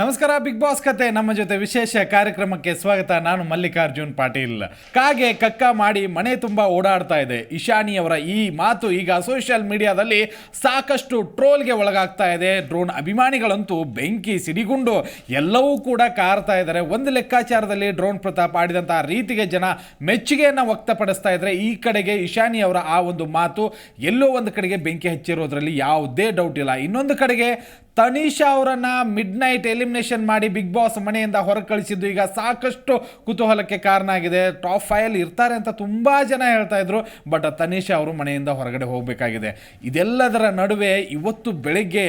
ನಮಸ್ಕಾರ big boss ಕತೆ. ನಮ್ಮ ಜೊತೆ ವಿಶೇಷ ಕಾರ್ಯಕ್ರಮಕ್ಕೆ ಸ್ವಾಗತ. ನಾನು ಮಲ್ಲಿಕಾರ್ಜುನ್ ಪಾಟೀಲ್. ಕಾಗೆ ಕಕ್ಕ ಮಾಡಿ ಮನೆ ತುಂಬ ಓಡಾಡ್ತಾ ಇದೆ. ಇಶಾನಿಯವರ ಈ ಮಾತು ಈಗ ಸೋಷಿಯಲ್ ಮೀಡಿಯಾದಲ್ಲಿ ಸಾಕಷ್ಟು ಟ್ರೋಲ್ಗೆ ಒಳಗಾಗ್ತಾ ಇದೆ. ಡ್ರೋನ್ ಅಭಿಮಾನಿಗಳಂತೂ ಬೆಂಕಿ ಸಿಡಿಗುಂಡು. ಎಲ್ಲವೂ ಕೂಡ ಕಾರ್ತಾ ಇದ್ದಾರೆ. ಒಂದು ಲೆಕ್ಕಾಚಾರದಲ್ಲಿ ಡ್ರೋನ್ ಪ್ರತಾಪ್ ಆಡಿದಂತಹ ರೀತಿಗೆ ಜನ ಮೆಚ್ಚುಗೆಯನ್ನು ವ್ಯಕ್ತಪಡಿಸ್ತಾ ಇದ್ದಾರೆ ಈ ಕಡೆಗೆ ಇಶಾನಿಯವರ ಆ ಒಂದು ಮಾತು ಎಲ್ಲೋ ಒಂದು ಕಡೆಗೆ ಬೆಂಕಿ ಹಚ್ಚಿರೋದ್ರಲ್ಲಿ ಯಾವುದೇ ಡೌಟ್ ಇಲ್ಲ. ಇನ್ನೊಂದು ಕಡೆಗೆ ತನೀಶಾ ಅವರನ್ನ ಮಿಡ್ ನೈಟ್ ಎಲಿಮಿನೇಷನ್ ಮಾಡಿ ಬಿಗ್ ಬಾಸ್ ಮನೆಯಿಂದ ಹೊರಗೆ ಕಳಿಸಿದ್ದು. ಈಗ ಸಾಕಷ್ಟು ಕುತೂಹಲಕ್ಕೆ ಕಾರಣ ಆಗಿದೆ ಟಾಪ್ ಫೈಲ್ ಇರ್ತಾರೆ ಅಂತ ತುಂಬ ಜನ ಹೇಳ್ತಾ ಇದ್ರು. ಬಟ್ ತನೀಶಾ ಅವರು ಮನೆಯಿಂದ ಹೊರಗಡೆ ಹೋಗಬೇಕಾಗಿದೆ. ಇದೆಲ್ಲದರ ನಡುವೆ ಇವತ್ತು ಬೆಳಿಗ್ಗೆ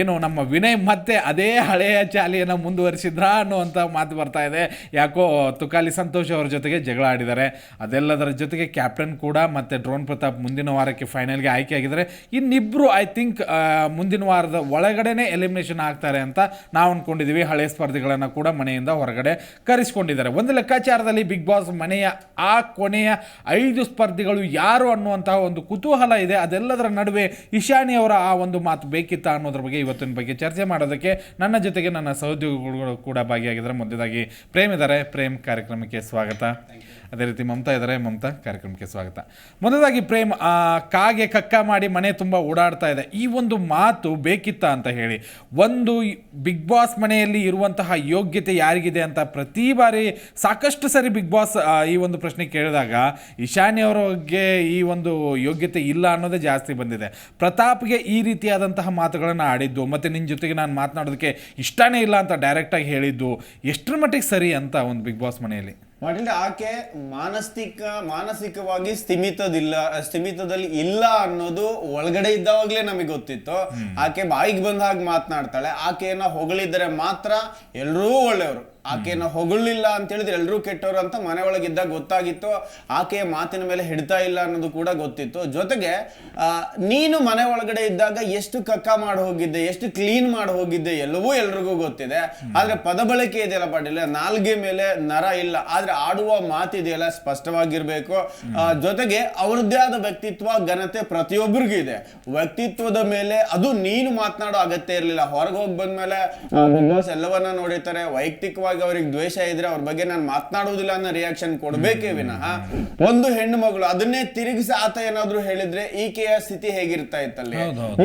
ಏನು ನಮ್ಮ ವಿನಯ್ ಮತ್ತೆ ಅದೇ ಹಳೆಯ ಚಾಲಿಯನ್ನು ಮುಂದುವರಿಸಿದ್ರ ಅನ್ನುವಂಥ ಮಾತು ಬರ್ತಾ ಇದೆ. ಯಾಕೋ ತುಕಾಲಿ ಸಂತೋಷ್ ಅವರ ಜೊತೆಗೆ ಜಗಳ ಆಡಿದ್ದಾರೆ. ಅದೆಲ್ಲದರ ಜೊತೆಗೆ ಕ್ಯಾಪ್ಟನ್ ಕೂಡ ಮತ್ತು ಡ್ರೋನ್ ಪ್ರತಾಪ್ ಮುಂದಿನ ವಾರಕ್ಕೆ ಫೈನಲ್ಗೆ ಆಯ್ಕೆ ಆಗಿದ್ದಾರೆ. ಇನ್ನಿಬ್ಬರು ಐ ಥಿಂಕ್ ಮುಂದಿನ ವಾರದ ಒಳಗಡೆನೇ ಎಲಿಮಿನೇಷನ್ ಆಗ್ತಾರೆ ಅಂತ ನಾವು ಅಂದ್ಕೊಂಡಿದ್ದೀವಿ ಹಳೆ ಸ್ಪರ್ಧಿಗಳನ್ನು ಕೂಡ ಮನೆಯಿಂದ ಹೊರಗಡೆ ಕರೆಸಿಕೊಂಡಿದ್ದಾರೆ. ಒಂದು ಲೆಕ್ಕಾಚಾರದಲ್ಲಿ ಬಿಗ್ ಬಾಸ್ ಮನೆಯ ಆ ಕೊನೆಯ ಐದು ಸ್ಪರ್ಧಿಗಳು ಯಾರು ಅನ್ನುವಂತಹ ಒಂದು ಕುತೂಹಲ ಇದೆ. ಅದೆಲ್ಲದರ ನಡುವೆ ಇಶಾನಿ ಅವರ ಆ ಒಂದು ಮಾತು ಬೇಕಿತ್ತ ಅನ್ನೋದ್ರ ಬಗ್ಗೆ ಇವತ್ತಿನ ಬಗ್ಗೆ ಚರ್ಚೆ ಮಾಡೋದಕ್ಕೆ ನನ್ನ ಜೊತೆಗೆ ನನ್ನ ಸಹೋದ್ಯೋಗಿಗಳು ಕೂಡ ಭಾಗಿಯಾಗಿದ್ದಾರೆ. ಮೊದಲಾಗಿ ಪ್ರೇಮ್ ಇದ್ದಾರೆ ಪ್ರೇಮ್ ಕಾರ್ಯಕ್ರಮಕ್ಕೆ ಸ್ವಾಗತ. ಅದೇ ರೀತಿ ಮಮತಾ ಇದ್ದಾರೆ. ಮಮತಾ, ಕಾರ್ಯಕ್ರಮಕ್ಕೆ ಸ್ವಾಗತ. ಮೊದಲಾಗಿ ಪ್ರೇಮ್ ಕಾಗೆ ಕಕ್ಕ ಮಾಡಿ ಮನೆ ತುಂಬ ಓಡಾಡ್ತಾ ಇದೆ. ಈ ಒಂದು ಮಾತು ಬೇಕಿತ್ತ ಅಂತ ಹೇಳಿ, ಒಂದು ಬಿಗ್ ಬಾಸ್ ಮನೆಯಲ್ಲಿ ಇರುವಂತಹ ಯೋಗ್ಯತೆ ಯಾರಿಗಿದೆ ಅಂತ ಪ್ರತಿ ಬಾರಿ ಸಾಕಷ್ಟು ಸರಿ ಬಿಗ್ ಬಾಸ್ ಈ ಒಂದು ಪ್ರಶ್ನೆ ಕೇಳಿದಾಗ ಇಶಾನಿ ಅವರಿಗೆ ಈ ಒಂದು ಯೋಗ್ಯತೆ ಇಲ್ಲ ಅನ್ನೋದೇ ಜಾಸ್ತಿ ಬಂದಿದೆ. ಪ್ರತಾಪ್ಗೆ ಈ ರೀತಿಯಾದಂತಹ ಮಾತುಗಳನ್ನು ಆಡಿದ್ದು, ಮತ್ತು ನಿನ್ನ ಜೊತೆಗೆ ನಾನು ಮಾತನಾಡೋದಕ್ಕೆ ಇಷ್ಟನೇ ಇಲ್ಲ ಅಂತ ಡೈರೆಕ್ಟಾಗಿ ಹೇಳಿದ್ದು, ಎಷ್ಟರ ಮಟ್ಟಿಗೆ ಸರಿ ಅಂತ ಒಂದು ಬಿಗ್ ಬಾಸ್ ಮನೆಯಲ್ಲಿ? ಪಾಟೀಲ್ ಆಕೆ ಮಾನಸಿಕ ಮಾನಸಿಕವಾಗಿ ಸ್ಥಿಮಿತದಿಲ್ಲ ಸ್ಥಿಮಿತದಲ್ಲಿ ಇಲ್ಲ ಅನ್ನೋದು ಒಳಗಡೆ ಇದ್ದಾವಾಗ್ಲೇ ನಮಗೆ ಗೊತ್ತಿತ್ತು. ಆಕೆ ಬಾಯಿಗೆ ಬಂದ ಹಾಗೆ ಮಾತನಾಡ್ತಾಳೆ. ಆಕೆಯನ್ನ ಹೊಗಳಿದ್ರೆ ಮಾತ್ರ ಎಲ್ಲರೂ ಒಳ್ಳೆಯವರು. ಆಕೆಯನ್ನ ಹೊಗಳಿಲ್ಲ ಅಂತ ಹೇಳಿದ್ರೆ ಎಲ್ಲರೂ ಕೆಟ್ಟವರು ಅಂತ ಮನೆ ಒಳಗಿದ್ದಾಗ ಗೊತ್ತಾಗಿತ್ತು, ಆಕೆಯ ಮಾತಿನ ಮೇಲೆ ಹಿಡ್ತಾ ಇಲ್ಲ ಅನ್ನೋದು ಕೂಡ ಗೊತ್ತಿತ್ತು. ಜೊತೆಗೆ ನೀನು ಮನೆ ಒಳಗಡೆ ಇದ್ದಾಗ ಎಷ್ಟು ಕಕ್ಕ ಮಾಡಿ ಹೋಗಿದ್ದೆ, ಎಷ್ಟು ಕ್ಲೀನ್ ಮಾಡಿ ಹೋಗಿದ್ದೆ ಎಲ್ಲವೂ ಎಲ್ರಿಗೂ ಗೊತ್ತಿದೆ. ಆದ್ರೆ ಪದ ಬಳಕೆ ಇದೆಯಲ್ಲ ಪಾಟೀಲ್, ನಾಲ್ಗೆ ಮೇಲೆ ನರ ಇಲ್ಲ. ಆದ್ರೆ ಆಡುವ ಮಾತಿದೆಯಲ್ಲ ಸ್ಪಷ್ಟವಾಗಿರ್ಬೇಕು. ಜೊತೆಗೆ ಅವರದ್ದೇ ಆದ ವ್ಯಕ್ತಿತ್ವ, ಘನತೆ ಪ್ರತಿಯೊಬ್ಬರಿಗೂ ಇದೆ. ವ್ಯಕ್ತಿತ್ವದ ಮೇಲೆ ಅದು ನೀನು ಮಾತನಾಡೋ ಅಗತ್ಯ ಇರಲಿಲ್ಲ. ಹೊರಗೆ ಹೋಗಿ ಬಂದ್ಮೇಲೆ ಎಲ್ಲವನ್ನ ನೋಡಿರ್ತಾರೆ. ವೈಯಕ್ತಿಕವಾಗಿ ಅವ್ರಿಗೆ ದ್ವೇಷ ಇದ್ರೆ ಅವ್ರ ಬಗ್ಗೆ ನಾನು ಮಾತನಾಡುವುದಿಲ್ಲ ಅನ್ನೋ ರಿಯಾಕ್ಷನ್ ಕೊಡ್ಬೇಕೇ ವಿನಃ. ಒಂದು ಹೆಣ್ಣು ಮಗಳು ಅದನ್ನೇ ತಿರುಗಿಸಿ ಆತ ಏನಾದ್ರು ಹೇಳಿದ್ರೆ ಈಕೆಯ ಸ್ಥಿತಿ ಹೇಗಿರ್ತಾ ಇತ್ತಲ್ಲಿ?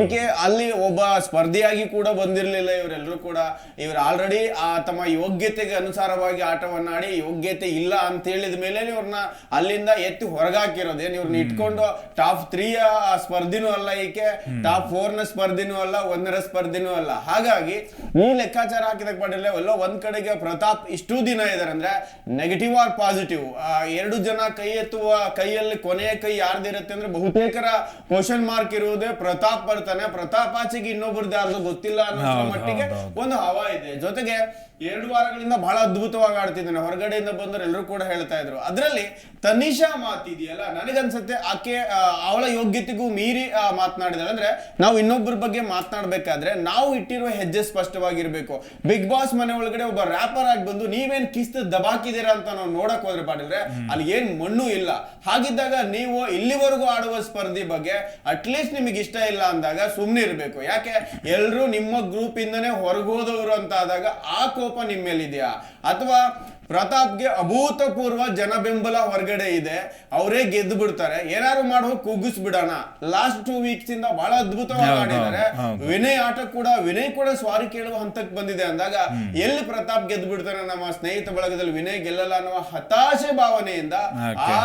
ಈಕೆ ಅಲ್ಲಿ ಒಬ್ಬ ಸ್ಪರ್ಧಿಯಾಗಿ ಕೂಡ ಬಂದಿರಲಿಲ್ಲ ಇವರೆಲ್ಲರೂ ಕೂಡ. ಇವ್ರು ಆಲ್ರೆಡಿ ಆ ತಮ್ಮ ಯೋಗ್ಯತೆಗೆ ಅನುಸಾರವಾಗಿ ಆಟವನ್ನ ಆಡಿ ಯೋಗ್ಯತೆ ಇಲ್ಲ ಅಂತ ಹೇಳಿದ ಮೇಲೆ ಇವ್ರನ್ನ ಅಲ್ಲಿಂದ ಎತ್ತಿ ಹೊರಗಾಕಿರೋದು. ಏನ್ ಇವ್ರನ್ನ ಇಟ್ಕೊಂಡು ಟಾಪ್ ತ್ರೀಯ ಸ್ಪರ್ಧಿನೂ ಅಲ್ಲ ಈಕೆ ಟಾಪ್ ಫೋರ್ನ ಸ್ಪರ್ಧಿನೂ ಅಲ್ಲ ಒಂದರ ಸ್ಪರ್ಧಿನೂ ಅಲ್ಲ. ಹಾಗಾಗಿ ಈ ಲೆಕ್ಕಾಚಾರ ಹಾಕಿದಾಗ ಪಡೆಯಲ್ಲ ಎಲ್ಲೋ ಒಂದ್ ಕಡೆಗೆ ಪ್ರತಾಪ್ ಇಷ್ಟು ದಿನ ಇದಾರೆ ಅಂದ್ರೆ ನೆಗೆಟಿವ್ ಆರ್ ಪಾಸಿಟಿವ್ ಎರಡು ಜನ ಕೈ ಎತ್ತುವ ಕೈಯಲ್ಲಿ ಕೊನೆಯ ಕೈ ಯಾರ್ದಿರುತ್ತೆ ಅಂದ್ರೆ ಬಹುತೇಕರ ಕ್ವಶನ್ ಮಾರ್ಕ್ ಇರುವುದೇ ಪ್ರತಾಪ್ ಬರ್ತಾನೆ. ಪ್ರತಾಪ್ ಆಚೆಗೆ ಇನ್ನೊಬ್ರದ್ದು ಯಾರ್ದು ಗೊತ್ತಿಲ್ಲ ಅನ್ನೋ ಮಟ್ಟಿಗೆ. ಒಂದು ಹವಾ ಇದೆ. ಜೊತೆಗೆ ಎರಡು ವಾರಗಳಿಂದ ಬಹಳ ಅದ್ಭುತವಾಗಿ ಆಡ್ತಿದ್ದಾನೆ. ಹೊರಗಡೆಯಿಂದ ಬಂದವರು ಎಲ್ಲರೂ ಕೂಡ ಹೇಳ್ತಾ ಇದ್ರು. ಅದರಲ್ಲಿ ತನಿಷಾ ಮಾತಿದೆಯಲ್ಲ ನನಗನ್ಸುತ್ತೆ ಆಕೆ ಅವಳ ಯೋಗ್ಯತೆಗೂ ಮೀರಿ ಆ, ಮಾತನಾಡಿದಾಳೆ. ಅಂದ್ರೆ ನಾವು ಇನ್ನೊಬ್ಬರ ಬಗ್ಗೆ ಮಾತನಾಡ್ಬೇಕಾದ್ರೆ ನಾವು ಇಟ್ಟಿರುವ ಹೆಜ್ಜೆ ಸ್ಪಷ್ಟವಾಗಿರ್ಬೇಕು. ಬಿಗ್ ಬಾಸ್ ಮನೆ ಒಳಗಡೆ ಒಬ್ಬ ರ್ಯಾಪರ್ ಆಗಿ ಬಂದು ನೀವೇನ್ ಕಿಸ್ತ ದಬಾಕಿದ್ದೀರಾ ಅಂತ ನಾವು ನೋಡಕ್ ಹೋದ್ರೆ ಪಾಡಿದ್ರೆ ಅಲ್ಲಿ ಏನ್ ಮಣ್ಣು ಇಲ್ಲ. ಹಾಗಿದ್ದಾಗ ನೀವು ಇಲ್ಲಿವರೆಗೂ ಆಡುವ ಸ್ಪರ್ಧಿ ಬಗ್ಗೆ ಅಟ್ಲೀಸ್ಟ್ ನಿಮಗೆ ಇಷ್ಟ ಇಲ್ಲ ಅಂದಾಗ ಸುಮ್ಮನೆ ಇರಬೇಕು. ಯಾಕೆ? ಎಲ್ರು ನಿಮ್ಮ ಗ್ರೂಪ್ ಇಂದನೇ ಹೊರಗೋದವರು ಅಂತ ಆದಾಗ ಆ ಕೋಪ ನಿಮ್ಮ ಮೇಲಿದೆಯಾ ಅಥವಾ ಪ್ರತಾಪ್ಗೆ ಅಭೂತಪೂರ್ವ ಜನ ಬೆಂಬಲ ಹೊರಗಡೆ ಇದೆ. ಅವರೇ ಗೆದ್ದು ಬಿಡ್ತಾರೆ. ಏನಾದ್ರು ಮಾಡೋ ಕುಗ್ಗಿಸ್ ಬಿಡೋಣ ಲಾಸ್ಟ್ ಟೂ ವೀಕ್ಸ್ ಇಂದ ಬಹಳ ಅದ್ಭುತವಾಗಿ ಆಡಿದ್ದಾರೆ. ವಿನಯ್ ಆಟ ಕೂಡ ವಿನಯ್ ಕೂಡ ಸ್ವಾರಿ ಕೇಳುವ ಹಂತಕ್ಕೆ ಬಂದಿದೆ ಅಂದಾಗ ಎಲ್ಲಿ ಪ್ರತಾಪ್ ಗೆದ್ದು ಬಿಡ್ತಾರೆ ನಮ್ಮ ಸ್ನೇಹಿತ ಬಳಗದಲ್ಲಿ ವಿನಯ್ ಗೆಲ್ಲಲ್ಲ ಅನ್ನುವ ಹತಾಶೆ ಭಾವನೆಯಿಂದ ಆ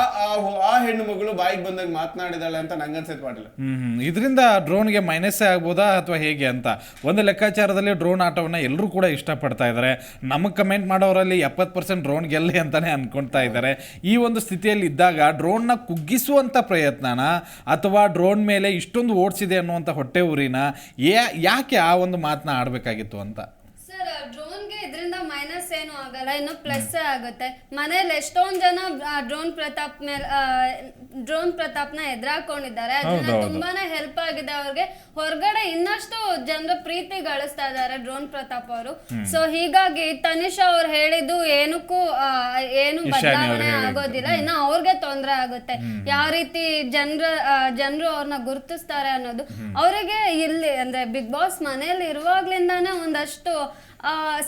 ಆ- ಹೆಣ್ಣು ಮಗಳು ಬಾಯಿಗೆ ಬಂದಾಗ ಮಾತನಾಡಿದಾಳೆ ಅಂತ ನಂಗನ್ಸೈತೆ ಪಾಟೀಲ್. ಇದರಿಂದ ಡ್ರೋನ್ಗೆ ಮೈನಸ್ ಆಗ್ಬೋದಾ ಅಥವಾ ಹೇಗೆ ಅಂತ? ಒಂದು ಲೆಕ್ಕಾಚಾರದಲ್ಲಿ ಡ್ರೋನ್ ಆಟವನ್ನ ಎಲ್ಲರೂ ಕೂಡ ಇಷ್ಟಪಡ್ತಾ ಇದ್ದಾರೆ. ನಮಗೆ ಕಮೆಂಟ್ ಮಾಡೋರಲ್ಲಿ ಎಪ್ಪತ್ತು ಪರ್ಸೆಂಟ್ ಡ್ರೋನ್ ಗೆಲ್ಲಿ ಅಂತಾನೆ ಅನ್ಕೊಂತಾ ಇದ್ದಾರೆ ಈ ಒಂದು ಸ್ಥಿತಿಯಲ್ಲಿ ಇದ್ದಾಗ ಡ್ರೋನ್ನ ಕುಗ್ಗಿಸುವಂಥ ಪ್ರಯತ್ನನ ಅಥವಾ ಡ್ರೋನ್ ಮೇಲೆ ಇಷ್ಟೊಂದು ಓಡಿಸಿದೆ ಅನ್ನುವಂಥ ಹೊಟ್ಟೆ ಊರಿನ ಯಾಕೆ ಆ ಒಂದು ಮಾತನ್ನ ಆಡಬೇಕಾಗಿತ್ತು ಅಂತ? ಸರ್ ಡ್ರೋನ್ಗೆ ಮೈನಸ್ ಏನು ಆಗಲ್ಲ ಇನ್ನು ಪ್ಲಸ್ ಆಗುತ್ತೆ. ಮನೇಲಿ ಎಷ್ಟೊಂದ್ ಜನ ಡ್ರೋನ್ ಪ್ರತಾಪ್ ಮೇಲೆ ಡ್ರೋನ್ ಪ್ರತಾಪ್ನ ಎದುರಾಕೊಂಡಿದ್ದಾರೆ. ಅದನ್ನ ಹೌದೌದು. ತುಂಬಾನೇ ಹೆಲ್ಪ್ ಆಗಿದೆ ಅವ್ರಿಗೆ. ಹೊರಗಡೆ ಇನ್ನಷ್ಟು ಜನರ ಪ್ರೀತಿ ಗಳಿಸ್ತಾ ಇದ್ದಾರೆ ಡ್ರೋನ್ ಪ್ರತಾಪ್ ಅವರು. ಸೊ ಹೀಗಾಗಿ ತನಿಷಾ ಅವ್ರು ಹೇಳಿದ್ದು ಏನಕ್ಕೂ ಆ, ಏನು ಇಶಾನಿ ಅವ್ರು ಬದಲಾವಣೆ ಹೇಳಿದ್ದು. ಆಗೋದಿಲ್ಲ. ಇನ್ನು ಅವ್ರಿಗೆ ತೊಂದರೆ ಆಗುತ್ತೆ. ಯಾವ ರೀತಿ ಜನರ ಜನರು ಅವ್ರನ್ನ ಗುರುತಿಸ್ತಾರೆ ಅನ್ನೋದು. ಅವರಿಗೆ ಇಲ್ಲಿ ಅಂದ್ರೆ ಬಿಗ್ ಬಾಸ್ ಮನೆಯಲ್ಲಿ ಇರುವಾಗ್ಲಿಂದಾನೇ ಒಂದಷ್ಟು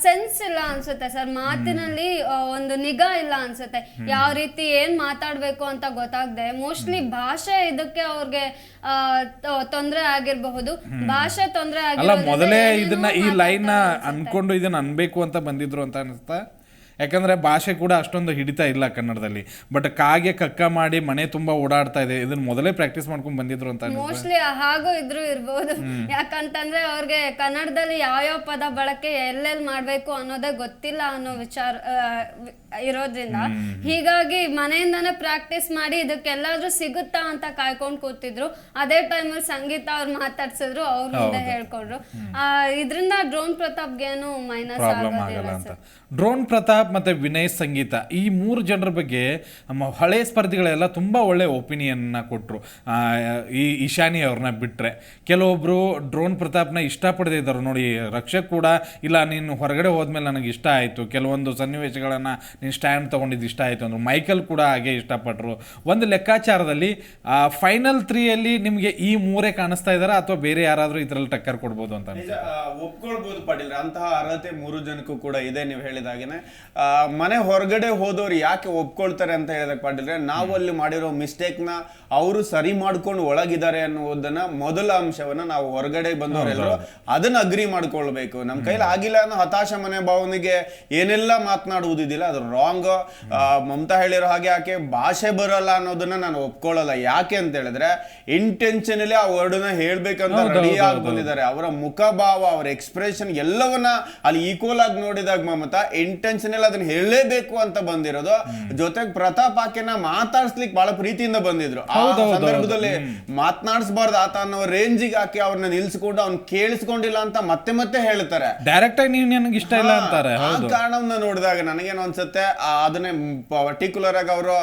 ಸೆನ್ಸ್ ಇಲ್ಲ ಅನ್ಸುತ್ತೆ ಸರ್. ಮಾತಿನಲ್ಲಿ ಒಂದು ನಿಗಾ ಇಲ್ಲ ಅನ್ಸುತ್ತೆ. ಯಾವ ರೀತಿ ಏನ್ ಮಾತಾಡ್ಬೇಕು ಅಂತ ಗೊತ್ತಾಗದೆ. ಮೋಸ್ಟ್ಲಿ ಭಾಷೆ ಇದಕ್ಕೆ ಅವ್ರಿಗೆ ತೊಂದರೆ ತೊಂದ್ರೆ ಆಗಿರಬಹುದು. ಭಾಷೆ ತೊಂದ್ರೆ ಅಲ್ಲ ಮೊದಲೇ ಇದನ್ನ ಈ ಲೈನ್ ಅನ್ಸುತ್ತೆ. ಅನ್ಕೊಂಡು ಇದನ್ನ ಅನ್ಬೇಕು ಅಂತ ಬಂದಿದ್ರು ಅಂತ ಅನಿಸ್ತಾ ಯಾಕಂದ್ರೆ ಭಾಷೆ ಕೂಡ ಅಷ್ಟೊಂದು ಹಿಡಿತಾ ಇಲ್ಲ ಕನ್ನಡದಲ್ಲಿ. ಬಟ್ ಕಾಗೆ ಕಕ್ಕ ಮಾಡಿ ಮನೆ ತುಂಬಾ ಓಡಾಡ್ತಾ ಇದೆ. ಇದನ್ನ ಮೊದಲೇ ಪ್ರಾಕ್ಟೀಸ್ ಮಾಡ್ಕೊಂಡು ಬಂದಿದ್ರು ಅಂತ ಮೋಸ್ಟ್ಲಿ ಹಾಗೂ ಇದ್ರು ಇರ್ಬೋದು. ಯಾಕಂತಂದ್ರೆ ಅವ್ರಿಗೆ ಕನ್ನಡದಲ್ಲಿ ಯಾವ್ಯಾವ ಪದ ಬಳಕೆ ಎಲ್ಲೆಲ್ಲಿ ಮಾಡ್ಬೇಕು ಅನ್ನೋದೇ ಗೊತ್ತಿಲ್ಲ ಅನ್ನೋ ವಿಚಾರ ಇರೋದ್ರಿಂದ. ಹೀಗಾಗಿ ಮನೆಯಿಂದಾನೇ ಪ್ರಾಕ್ಟೀಸ್ ಮಾಡಿ ಇದಕ್ಕೆಲ್ಲಾದ್ರೂ ಸಿಗುತ್ತಾ ಅಂತ ಕಾಯ್ಕೊಂಡು ಕೂತಿದ್ರು. ಅದೇ ಟೈಮಲ್ಲಿ ಸಂಗೀತ ಅವ್ರು ಮಾತಾಡ್ಸಿದ್ರು ಅವ್ರ ಮುಂದೆ ಹೇಳ್ಕೊಂಡ್ರು. ಇದರಿಂದ ಡ್ರೋನ್ ಪ್ರತಾಪ್ಗೆ ಏನು ಮೈನಸ್ ಡ್ರೋನ್ ಪ್ರತಾಪ್ ಮತ್ತೆ ವಿನಯ್ ಸಂಗೀತ. ಈ ಮೂರು ಜನರ ಬಗ್ಗೆ ನಮ್ಮ ಹಳೆ ಸ್ಪರ್ಧಿಗಳೆಲ್ಲ ತುಂಬ ಒಳ್ಳೆ ಒಪಿನಿಯನ್ನ ಕೊಟ್ಟರು ಈ ಇಶಾನಿ ಅವ್ರನ್ನ ಬಿಟ್ಟರೆ ಕೆಲವೊಬ್ಬರು ಡ್ರೋನ್ ಪ್ರತಾಪ್ನ ಇಷ್ಟಪಡದೇ ಇದ್ದಾರೆ. ನೋಡಿ, ರಕ್ಷಕ್ ಕೂಡ, ಇಲ್ಲ, ನೀನು ಹೊರಗಡೆ ಹೋದ್ಮೇಲೆ ನನಗೆ ಇಷ್ಟ ಆಯಿತು. ಕೆಲವೊಂದು ಸನ್ನಿವೇಶಗಳನ್ನು ನೀನು ಸ್ಟ್ಯಾಂಡ್ ತೊಗೊಂಡಿದ್ದು ಇಷ್ಟ ಆಯಿತು ಅಂದರು. ಮೈಕಲ್ ಕೂಡ ಹಾಗೆ ಇಷ್ಟಪಟ್ಟರು ಒಂದು ಲೆಕ್ಕಾಚಾರದಲ್ಲಿ ಫೈನಲ್ ತ್ರೀಯಲ್ಲಿ ನಿಮಗೆ ಈ ಮೂರೇ ಕಾಣಿಸ್ತಾ ಇದ್ದಾರಾ? ಅಥವಾ ಬೇರೆ ಯಾರಾದರೂ ಇದರಲ್ಲಿ ಟಕ್ಕರ್ ಕೊಡ್ಬೋದು ಅಂತ ಒಪ್ಕೊಳ್ಬೋದು ಪಾಟೀಲ್. ಅಂತಹ ಅರ್ಹತೆ ಮೂರು ಜನಕ್ಕೂ ಕೂಡ ಇದೆ, ನೀವು ಹೇಳಿದಾಗೇನೆ. ಮನೆ ಹೊರಗಡೆ ಹೋದವ್ರು ಯಾಕೆ ಒಪ್ಕೊಳ್ತಾರೆ ಅಂತ ಹೇಳಿದಾಗ ಪಾಟೀಲ್ರೆ ನಾವು ಅಲ್ಲಿ ಮಾಡಿರೋ ಮಿಸ್ಟೇಕ್ನ ಅವರು ಸರಿ ಮಾಡ್ಕೊಂಡು ಒಳಗಿದ್ದಾರೆ ಅನ್ನುವುದನ್ನ ಮೊದಲ ಅಂಶವನ್ನ ನಾವು ಹೊರಗಡೆ ಬಂದವರೆಲ್ಲರೂ ಅದನ್ನ ಅಗ್ರಿ ಮಾಡ್ಕೊಳ್ಬೇಕು. ನಮ್ಮ ಕೈಲಿ ಆಗಿಲ್ಲ ಅನ್ನೋ ಹತಾಶ ಮನೆ ಭಾವನೆಗೆ ಏನೆಲ್ಲ ಮಾತನಾಡುವುದಿಲ್ಲ ಅದು ರಾಂಗ್ ಮಮತಾ ಹೇಳಿರೋ ಹಾಗೆ ಆಕೆ ಭಾಷೆ ಬರಲ್ಲ ಅನ್ನೋದನ್ನ ನಾನು ಒಪ್ಕೊಳ್ಳಲ್ಲ ಯಾಕೆ ಅಂತ ಹೇಳಿದ್ರೆ ಇಂಟೆನ್ಷನಲಿ ಆ ವರ್ಡ್ನ ಹೇಳ್ಬೇಕಂತ ರೆಡಿ ಆಗಿ ಬಂದಿದ್ದಾರೆ ಅವರ ಮುಖಭಾವ ಅವರ ಎಕ್ಸ್ಪ್ರೆಷನ್ ಎಲ್ಲವನ್ನ ಅಲ್ಲಿ ಈಕ್ವಲ್ ಆಗಿ ನೋಡಿದಾಗ ಮಮತಾ ಇಂಟೆನ್ಷನಲ್ ಅದನ್ನ ಹೇಳಲೇಬೇಕು ಅಂತ ಬಂದಿರೋದು. ಜೊತೆಗೆ ಪ್ರತಾಪ್ ಆಕೆನ ಮಾತಾಡ್ಸ್ಲಿಕ್ಕೆ ಬಹಳ ಪ್ರೀತಿಯಿಂದ ಬಂದಿದ್ರು. ಆ ಸಂದರ್ಭದಲ್ಲಿ ಮಾತನಾಡಿಸಬಾರ್ದು ಆತ ಅನ್ನೋ ರೇಂಜಿಗೆ ಆಕೆ ಅವ್ರನ್ನ ನಿಲ್ಸ್ಕೊಂಡು ಅವ್ನ್ ಕೇಳಿಸ್ಕೊಂಡಿಲ್ಲ ಅಂತ ಮತ್ತೆ ಮತ್ತೆ ಹೇಳ್ತಾರೆ. ಡೈರೆಕ್ಟ್ ಆಗಿ ನೀವು ನನಗೆ ಇಷ್ಟ ಇಲ್ಲ ಅಂತಾರೆ ಆ ಕಾರಣವನ್ನ ನೋಡಿದಾಗ ನನಗೇನು ಅನ್ಸುತ್ತೆ ಅದನ್ನೇ ಪರ್ಟಿಕ್ಯುಲರ್ ಆಗಿ ಅವರು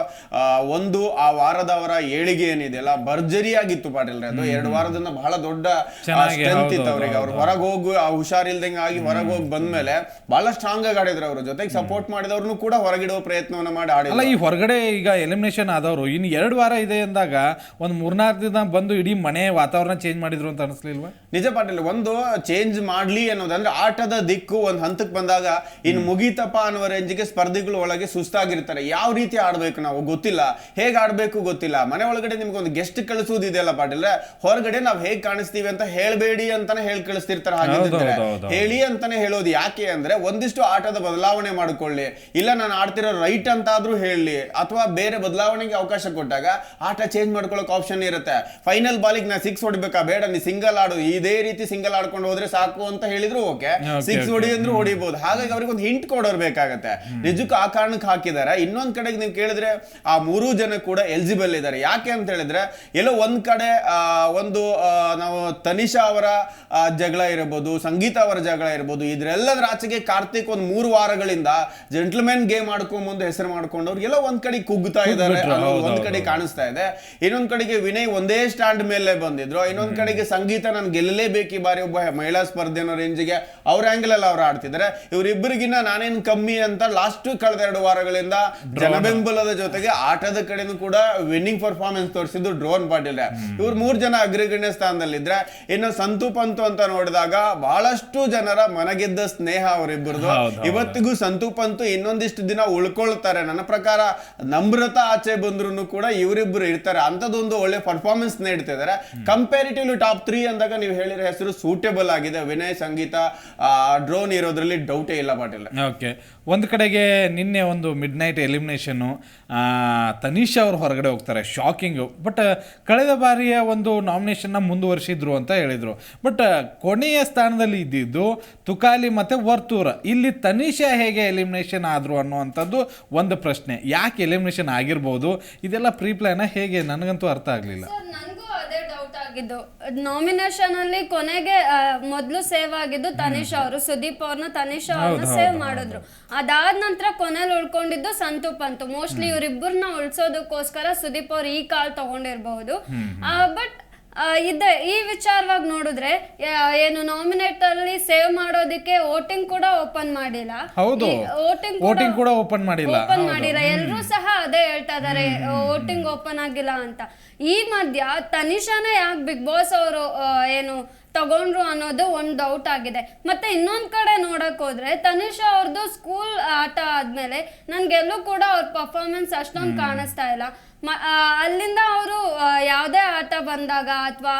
ಒಂದು ಆ ವಾರದ ಅವರ ಏಳಿಗೆ ಏನಿದೆಯಲ್ಲ ಭರ್ಜರಿಯಾಗಿತ್ತು ಪಾಟೀಲ್ ಅದು ಎರಡು ವಾರದಿಂದ ಬಹಳ ದೊಡ್ಡ ಸ್ಟ್ರೆಂತ್ ಇತ್ತು ಅವ್ರಿಗೆ. ಅವ್ರು ಹೊರಗೆ ಹೋಗು ಆ ಹುಷಾರಿಲ್ದಂಗೆ ಆಗಿ ಹೊರಗೆ ಹೋಗಿ ಬಂದ್ಮೇಲೆ ಬಹಳ ಸ್ಟ್ರಾಂಗ್ ಆಗಿ ಆಡಿದ್ರು ಅವ್ರ ಜೊತೆಗೆ ಸಪೋರ್ಟ್ ಮಾಡಿದವ್ರನ್ನು ಕೂಡ ಹೊರಗಿಡುವ ಪ್ರಯತ್ನವನ್ನ ಮಾಡಿ ಅಲ್ಲ ಈ ಹೊರಗಡೆ ಈಗ ಎಲಿಮಿನೇಷನ್ ಆದವರು ಇನ್ನು ಎರಡು ವಾರ ಇದೆ ಅಂದಾಗ ಒಂದು ಮೂರ್ನಾಲ್ಕು ದಿನ ಬಂದು ಇಡೀ ಮನೆ ವಾತಾವರಣ ಚೇಂಜ್ ಮಾಡಿದ್ರು ಅಂತ ಅನಿಸ್ಲಿಲ್ವಾ? ನಿಜ ಪಾಟೀಲ್ ಒಂದು ಚೇಂಜ್ ಮಾಡ್ಲಿ ಅನ್ನೋದಂದ್ರೆ ಆಟದ ದಿಕ್ಕು ಒಂದ್ ಹಂತಕ್ಕೆ ಬಂದಾಗ ಇನ್ನು ಮುಗೀತಪ್ಪ ಅನ್ನುವ ರೇಂಜ್ಗೆ ಸ್ಪರ್ಧಿಗಳು ಒಳಗೆ ಸುಸ್ತಾಗಿರ್ತಾರೆ. ಯಾವ ರೀತಿ ಆಡ್ಬೇಕು ನಾವು ಗೊತ್ತಿಲ್ಲ. ಹೇಗೆ ಆಡ್ಬೇಕು ಗೊತ್ತಿಲ್ಲ. ಮನೆ ಒಳಗಡೆ ನಿಮ್ಗೆ ಒಂದು ಗೆಸ್ಟ್ ಕಳಿಸೋದಿದೆಯಲ್ಲ ಪಾಟೀಲ್ ಹೊರಗಡೆ ನಾವ್ ಹೇಗ್ ಕಾಣಿಸ್ತೀವಿ ಅಂತ ಹೇಳಬೇಡಿ ಅಂತಾನೆ ಹೇಳಿ ಕಳಿಸ್ತಿರ್ತಾರೆ ಹಾಗೆ ಹೌದು, ಹೌದು, ಹೌದು. ಹೇಳಿ ಅಂತಾನೆ ಹೇಳೋದು ಯಾಕೆ ಅಂದ್ರೆ ಒಂದಿಷ್ಟು ಆಟದ ಬದಲಾವಣೆ ಮಾಡ್ಕೊಳ್ಳಿ ಇಲ್ಲ ನಾನು ಆಡ್ತಿರೋ ರೈಟ್ ಅಂತಾದ್ರೂ ಹೇಳಿ. ಅಥವಾ ಬೇರೆ ಬದಲಾವಣೆಗೆ ಅವಕಾಶ ಕೊಟ್ಟಾಗ ಆಟ ಚೇಂಜ್ ಮಾಡ್ಕೊಳ್ಳೋಕೆ ಆಪ್ಷನ್ ಇರುತ್ತೆ. ಫೈನಲ್ ಬಾಲಿಗೆ ನಾ ಸಿಕ್ಸ್ ಹೊಡಿಬೇಕಾ? ಬೇಡ ನೀ ಸಿಂಗಲ್ ಆಡು. ಇದೇ ರೀತಿ ಸಿಂಗಲ್ ಆಡ್ಕೊಂಡು ಹೋದ್ರೆ ಸಾಕು ಅಂತ ಹೇಳಿದ್ರು ಓಕೆ. ಸಿಕ್ಸ್ ಹೊಡಿ ಅಂದ್ರೆ ಹೊಡಿಬಹುದು ಹಾಗಾಗಿ ಅವ್ರಿಗೆ ಒಂದು ಹಿಂಟ್ ಕೊಡೋರ್ಬೇಕಾಗತ್ತೆ ನಿಜಕ್ಕೂ ಆ ಕಾರಣಕ್ಕೆ ಹಾಕಿದ್ದಾರೆ ಇನ್ನೊಂದ್ ಕಡೆಗೆ ನೀವು ಕೇಳಿದ್ರೆ ಆ ಮೂರು ಜನ ಕೂಡ ಎಲಿಜಿಬಲ್ ಇದ್ದಾರೆ ಯಾಕೆ ಅಂತ ಹೇಳಿದ್ರೆ ಎಲ್ಲೋ ಒಂದ್ ಕಡೆ ಒಂದು ನಾವು ತನಿಷಾ ಅವರ ಜಗಳ ಇರಬಹುದು ಸಂಗೀತ ಅವರ ಜಗಳ ಇರಬಹುದು ಇದ್ರೆಲ್ಲದ್ರ ಆಚೆಗೆ ಕಾರ್ತಿಕ್ ಒಂದ್ ಮೂರು ವಾರಗಳಿಂದ ಜೆಂಟ್ಲ್ಮೆನ್ ಗೇಮ್ ಆಡ್ಕೊಂಡ್ ಮುಂದೆ ಹೆಸರು ಮಾಡ್ಕೊಂಡು ಅವ್ರಿಗೆಲ್ಲ ಒಂದ್ ಕಡೆ ಕುಗ್ತಾ ಇದ್ದಾರೆ ಹೌದು, ಒಂದ್ ಕಡೆ ಕಾಣಿಸ್ತಾ ಇದೆ. ಇನ್ನೊಂದ್ ಕಡೆಗೆ ವಿನಯ್ ಒಂದೇ ಸ್ಟ್ಯಾಂಡ್ ಮೇಲೆ ಬಂದಿದ್ರು. ಇನ್ನೊಂದ್ ಕಡೆಗೆ ಸಂಗೀತ ನಾನು ಗೆಲ್ಲಲೇಬೇಕು ಈ ಬಾರಿ ಒಬ್ಬ ಮಹಿಳಾ ಸ್ಪರ್ಧೆ ಅನ್ನೋ ರೇಂಜ್ಗೆ ಅವ್ರ ಆಂಗಲ್ ಅಲ್ಲಿ ಅವ್ರು ಆಡ್ತಿದ್ದಾರೆ. ಇವರಿಬ್ಬರಿಗಿನ್ನ ನಾನೇನ್ ಕಮ್ಮಿ ಅಂತ ಲಾಸ್ಟ್ ಕಳೆದ ಎರಡು ವಾರಗಳಿಂದ ಜನಬೆಂಬಲದ ಜೊತೆಗೆ ಆಟದ ಕಡೆನೂ ಕೂಡ ವಿನ್ನಿಂಗ್ ಪರ್ಫಾರ್ಮೆನ್ಸ್ ತೋರಿಸಿದ್ದು ಡ್ರೋನ್ ಪಾಟೀಲ್ ಇವ್ರು ಮೂರ್ ಜನ ಅಗ್ರಗಣ್ಯ ಸ್ಥಾನದಲ್ಲಿದ್ರೆ ಇನ್ನು ಸಂತು ಪಂತು ಅಂತ ನೋಡಿದಾಗ ಬಹಳಷ್ಟು ಜನರ ಮನಗೆದ್ದ ಸ್ನೇಹ ಅವರಿಬ್ಬರದು. ಇವತ್ತಿಗೂ ಸಂತು ಪಂತು ಇನ್ನೊಂದಿಷ್ಟು ದಿನ ಉಳ್ಕೊಳ್ತಾರೆ. ನನ್ನ ಪ್ರಕಾರ ನಮ್ರತಾ ಆಚೆ ಬಂದ್ರು ಕೂಡ ಇವರಿಬ್ಬರು ಇರ್ತಾರೆ. ಅಂತದೊಂದು ಒಳ್ಳೆ ಪರ್ಫಾರ್ಮೆನ್ಸ್ ನೀಡ್ತಿದ್ದಾರೆ ಕಂಪೇರಿಟಿವ್ಲಿ ಟಾಪ್ ತ್ರೀ ಅಂದಾಗ ನೀವು ಹೇಳಿರೋ ಹೆಸರು ಸೂಟೇಬಲ್ ಆಗಿದೆ. ವಿನಯ್, ಸಂಗೀತ ಡ್ರೋನ್ ಇರೋದ್ರಲ್ಲಿ ಡೌಟೇ ಇಲ್ಲ ಪಾಟೀಲ್. ಓಕೆ ಒಂದು ಕಡೆಗೆ ನಿನ್ನೆ ಒಂದು ಮಿಡ್ ನೈಟ್ ಎಲಿಮಿನೇಷನ್ನು ತನೀಶ್ ಅವರು ಹೊರಗಡೆ ಹೋಗ್ತಾರೆ. ಶಾಕಿಂಗು ಬಟ್ ಕಳೆದ ಬಾರಿಯ ಒಂದು ನಾಮಿನೇಷನ್ನ ಮುಂದುವರಿಸಿದ್ರು ಅಂತ ಹೇಳಿದರು. ಬಟ್ ಕೊನೆಯ ಸ್ಥಾನದಲ್ಲಿ ಇದ್ದಿದ್ದು ತುಕಾಲಿ ಮತ್ತು ವರ್ತೂರ. ಇಲ್ಲಿ ತನೀಶ ಹೇಗೆ ಎಲಿಮಿನೇಷನ್ ಆದರು ಅನ್ನುವಂಥದ್ದು ಒಂದು ಪ್ರಶ್ನೆ. ಯಾಕೆ ಎಲಿಮಿನೇಷನ್ ಆಗಿರ್ಬೋದು? ಇದೆಲ್ಲ ಪ್ರೀ ಪ್ಲಾನ ಹೇಗೆ? ನನಗಂತೂ ಅರ್ಥ ಆಗಲಿಲ್ಲ. ಸರ್ ನನಗೂ ಅದೇ ಡೌಟ್ ಆಗಿದ್ದು. ನಾಮಿನೇಷನ್ ಅಲ್ಲಿ ಕೊನೆಗೆ ಮೊದಲು ಸೇವ್ ಆಗಿದ್ದು ತನಿಷ್ ಅವರು. ಸುದೀಪ್ ಅವ್ರನ್ನ ತನಿಷ್ ಅವ್ರನ್ನ ಸೇವ್ ಮಾಡಿದ್ರು. ಅದಾದ ನಂತರ ಕೊನೆಯಲ್ಲಿ ಉಳ್ಕೊಂಡಿದ್ದು ಸಂತು ಪಂತು. ಮೋಸ್ಟ್ಲಿ ಇವ್ರಿಬ್ಬರನ್ನ ಉಳಿಸೋದಕ್ಕೋಸ್ಕರ ಸುದೀಪ್ ಅವ್ರು ಈ ಕಾಲ್ ತಗೊಂಡಿರಬಹುದು. ಬಟ್ ಇದೆ ಈ ವಿಚಾರವಾಗಿ ನೋಡಿದ್ರೆ ಏನು ನಾಮಿನೇಟ್ ಅಲ್ಲಿ ಸೇವ್ ಮಾಡೋದಕ್ಕೆ ವೋಟಿಂಗ್ ಕೂಡ ಓಪನ್ ಮಾಡಿಲ್ಲ. ಹೌದು. ವೋಟಿಂಗ್ ವೋಟಿಂಗ್ ಕೂಡ ಓಪನ್ ಮಾಡಿಲ್ಲ. ಓಪನ್ ಮಾಡಿಲ್ಲ. ಎಲ್ಲರೂ ಸಹ ಅದೇ ಹೇಳ್ತಾ ಇದಾರೆ ವೋಟಿಂಗ್ ಓಪನ್ ಆಗಿಲ್ಲ ಅಂತ. ಈ ಮಧ್ಯ ತನಿಷಾನ ಯಾಕೆ ಬಿಗ್ ಬಾಸ್ ಅವರು ಏನು ತಗೊಂಡ್ರು ಅನ್ನೋದು ಒಂದು ಡೌಟ್ ಆಗಿದೆ. ಮತ್ತೆ ಇನ್ನೊಂದ್ ಕಡೆ ನೋಡಕ್ ಹೋದ್ರೆ ತನಿಷಾ ಅವ್ರದ್ದು ಸ್ಕೂಲ್ ಆಟ ಆದ್ಮೇಲೆ ನನ್ಗೆಲ್ಲೂ ಕೂಡ ಅವ್ರ ಪರ್ಫಾರ್ಮೆನ್ಸ್ ಅಷ್ಟೊಂದು ಕಾಣಿಸ್ತಾ ಇಲ್ಲ. ಅಲ್ಲಿಂದ ಅವರು ಯಾವುದೇ ಆಟ ಬಂದಾಗ ಅಥವಾ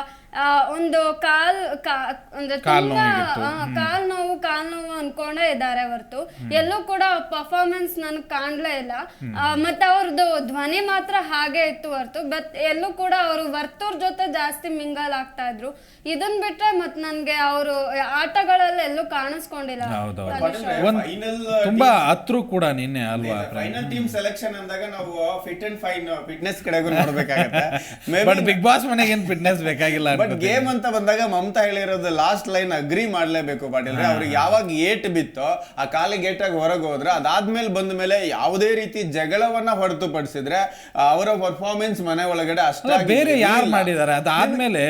ಒಂದು ಕಾಲ್ ಕಾ- ಅಂದ್ರೆ ಕಾಲ್ ನೋವು ಕಾಲ್ ನೋವು ಅನ್ಕೊಂಡೇ ಇದ್ದಾರೆ ಹೊರತು. ಎಲ್ಲೂ ಕೂಡ ಪರ್ಫಾರ್ಮೆನ್ಸ್ ನನ್ಗೆ ಕಾಣ್ಲೇ ಇಲ್ಲ. ಆ, ಮತ್ತೆ ಅವ್ರದ್ದು ಧ್ವನಿ ಮಾತ್ರ ಹಾಗೆ ಇತ್ತು ಹೊರತು ಬಟ್ ಎಲ್ಲೂ ಕೂಡ ಅವರು ವರ್ತೂರ್ ಜೊತೆ ಜಾಸ್ತಿ ಮಿಂಗಲ್ ಆಗ್ತಾ ಇದ್ರು. ಇದನ್ ಬಿಟ್ರೆ ಮತ್ ನನ್ಗೆ ಅವರು ಆಟಗಳಲ್ಲಿ ಎಲ್ಲೂ ಕಾಣಿಸ್ಕೊಂಡಿಲ್ಲ. ತುಂಬಾ ಹತ್ರ ಕೂಡ ನಿನ್ನೆ ಅಲ್ವಾ ಫೈನಲ್ ಟೀಮ್ ಸೆಲೆಕ್ಷನ್ ಅಂದಾಗ ನಾವು ಫಿಟ್ ಅಂಡ್ ಫೈನ್ ಫಿಟ್ನೆಸ್ ಕಡೆಗೂ ನೋಡ್ಬೇಕಾಗತ್ತೆ. ಬಟ್ ಬಿಗ್ ಬಾಸ್ ಮನೆಗೆ ಏನ್ ಫಿಟ್ನೆಸ್ ಬೇಕಾಗಿಲ್ಲ ಬಟ್ ಗೇಮ್ ಅಂತ ಬಂದಾಗ ಮಮತಾ ಹೇಳಿರೋದು ಲಾಸ್ಟ್ ಲೈನ್ ಅಗ್ರಿ ಮಾಡ್ಲೇಬೇಕು ಪಾಟೀಲ್ ಅವ್ರಿಗೆ ಯಾವಾಗ ಏಟ್ ಬಿತ್ತೋ ಆ ಕಾಲಿಗೆ ಏಟಾಗಿ ಹೊರಗೆ ಹೋದ್ರೆ ಅದಾದ್ಮೇಲೆ ಬಂದ ಮೇಲೆ ಯಾವುದೇ ರೀತಿ ಜಗಳವನ್ನ ಹೊರತುಪಡಿಸಿದ್ರೆ ಅವರ ಪರ್ಫಾರ್ಮೆನ್ಸ್ ಮನೆ ಒಳಗಡೆ ಅಷ್ಟೇ ಬೇರೆ ಯಾರು ಮಾಡಿದ್ದಾರೆ ಅದಾದ್ಮೇಲೆ.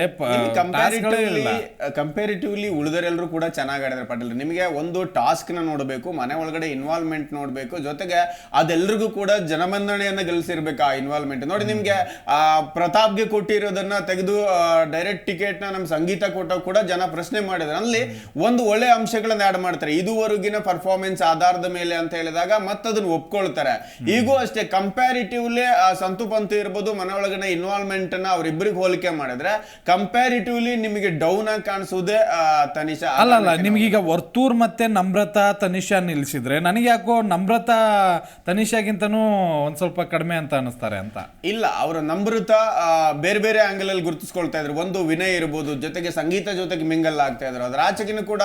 ಕಂಪೇರಿಟಿವ್ಲಿ ಉಳಿದರೆಲ್ಲರೂ ಕೂಡ ಚೆನ್ನಾಗಿ ಆಡಿದ್ರೆ ಪಾಟೀಲ್ ನಿಮಗೆ ಒಂದು ಟಾಸ್ಕ್ನ ನೋಡಬೇಕು ಮನೆ ಒಳಗಡೆ ಇನ್ವಾಲ್ವ್ಮೆಂಟ್ ನೋಡಬೇಕು ಜೊತೆಗೆ ಅದೆಲ್ಲರಿಗೂ ಕೂಡ ಜನಮಂದಣೆಯನ್ನ ಗಳಿಸಿರ್ಬೇಕು ಆ ಇನ್ವಾಲ್ವ್ಮೆಂಟ್ ನೋಡಿ ನಿಮ್ಗೆ ಪ್ರತಾಪ್ಗೆ ಕೊಟ್ಟಿರೋದನ್ನ ತೆಗೆದು ಡೈರೆಕ್ಟ್ ಟಿಕೆಟ್ನ ನಮ್ ಸಂಗೀತ ಕೊಟ್ಟಾಗ ಕೂಡ ಜನ ಪ್ರಶ್ನೆ ಮಾಡಿದ್ರು. ಅಲ್ಲಿ ಒಂದು ಒಳ್ಳೆ ಅಂಶಗಳನ್ನ ಆಡ್ ಮಾಡ್ತಾರೆ. ಇದುವರೆಗಿನ ಪರ್ಫಾರ್ಮೆನ್ಸ್ ಆಧಾರದ ಮೇಲೆ ಅಂತ ಹೇಳಿದಾಗ ಮತ್ತದನ್ನ ಒಪ್ಕೊಳ್ತಾರೆ. ಈಗೂ ಅಷ್ಟೇ ಕಂಪ್ಯಾರಿಟಿವ್ಲಿ ಸಂತು ಪಂತು ಇರ್ಬೋದು ಮನೆ ಒಳಗಡೆ ಇನ್ವಾಲ್ವ್ಮೆಂಟ್ನ ಅವ್ರಿಬ್ರಿಗೆ ಹೋಲಿಕೆ ಮಾಡಿದ್ರೆ ಕಂಪ್ಯಾರಿಟಿವ್ಲಿ ನಿಮಗೆ ಡೌನ್ ಆಗಿ ಕಾಣಿಸುವುದೇ ಆ, ತನಿಷಾ. ಅಲ್ಲ ಅಲ್ಲ ನಿಮ್ಗೀಗ ವರ್ತೂರ್ ಮತ್ತೆ ನಮ್ರತಾ ತನಿಷಾ ನಿಲ್ಸಿದ್ರೆ ನನಗೆ ಯಾಕೋ ನಮ್ರತಾ ತನಿಷಾಗಿಂತನೂ ಒಂದ್ ಸ್ವಲ್ಪ ಕಡಿಮೆ ಅಂತ ಅನಿಸ್ತಾರೆ ಅಂತ. ಇಲ್ಲ ಅವರ ನಮ್ರತ ಬೇರೆ ಬೇರೆ ಆಂಗಲ್ ಅಲ್ಲಿ ಗುರುತಿಸ್ಕೊಳ್ತಾ ಇದ್ರು. ಒಂದು ವಿನಯ್ ಇರ್ಬೋದು ಜೊತೆಗೆ ಸಂಗೀತ ಜೊತೆಗೆ ಮಿಂಗಲ್ ಆಗ್ತಾ ಇದ್ರು. ಅದ್ರ ಆಚೆಗಿನ ಕೂಡ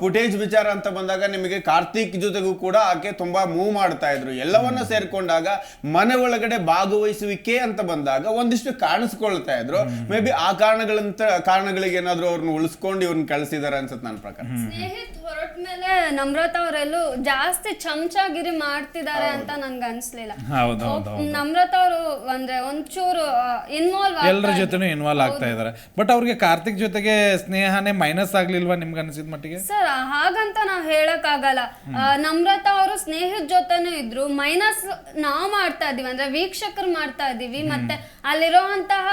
ಫುಟೇಜ್ ವಿಚಾರ ಅಂತ ಬಂದಾಗ ನಿಮಗೆ ಕಾರ್ತಿಕ್ ಜೊತೆಗೂ ಕೂಡ ಆಕೆ ತುಂಬಾ ಮೂವ್ ಮಾಡ್ತಾ ಇದ್ರು. ಎಲ್ಲವನ್ನ ಸೇರ್ಕೊಂಡಾಗ ಮನೆ ಒಳಗಡೆ ಭಾಗವಹಿಸುವಿಕೆ ಅಂತ ಬಂದಾಗ ಒಂದಿಷ್ಟು ಕಾಣಿಸ್ಕೊಳ್ತಾ ಇದ್ರು. ಮೇ ಬಿ ಆ ಕಾರಣಗಳಂತ ಕಾರಣಗಳಿಗೆ ಏನಾದ್ರು ಅವ್ರನ್ನ ಉಳಿಸ್ಕೊಂಡು ಇವ್ರನ್ನ ಕಳಿಸಿದಾರೆ ಅನ್ಸುತ್ತೆ ನನ್ನ ಪ್ರಕಾರ. ಸ್ನೇಹಿತ್ ಹೊರಟ ಮೇಲೆ ನಮ್ರತಾ ಅವರೆಲ್ಲೂ ಜಾಸ್ತಿ ಚಮಚಾಗಿರಿ ಮಾಡ್ತಿದ್ದಾರೆ ಅಂತ ನನ್ಗೆ ಅನ್ಸ್ಲಿಲ್ಲ. ಹೌದು ಹೌದು ಹೌದು. ನಮ್ರತಾ ಅವರು ಅಂದ್ರೆ ಒಂಚೂರು ಇನ್ವಾಲ್ವ್ ಎಲ್ಲರ ಜೊತೆನೂ ಇನ್ವಾಲ್ವ್ ಆಗ್ತಾ ಇದಾರೆ. ಬಟ್ ಅವ್ರಿಗೆ ಕಾರ್ತಿಕ್ ಜೊತೆಗೆ ಸ್ನೇಹನೇ ಮೈನಸ್ ಆಗ್ಲಿಲ್ವಾ ನಿಮ್ಗೆ ಅನಿಸಿದ ಮಟ್ಟಿಗೆ? ಸರ್ ಹಾಗಂತ ನಾವ್ ಹೇಳಕ್ ಆಗಲ್ಲ ನಮ್ರತಾ ಅವರು ಸ್ನೇಹದ ಜೊತೆನೂ ಇದ್ರು. ಮೈನಸ್ ನಾವು ಮಾಡ್ತಾ ಇದೀವಿ. ಅಂದ್ರೆ ವೀಕ್ಷಕರು ಮಾಡ್ತಾ ಇದೀವಿ. ಮತ್ತೆ ಅಲ್ಲಿರುವಂತಹ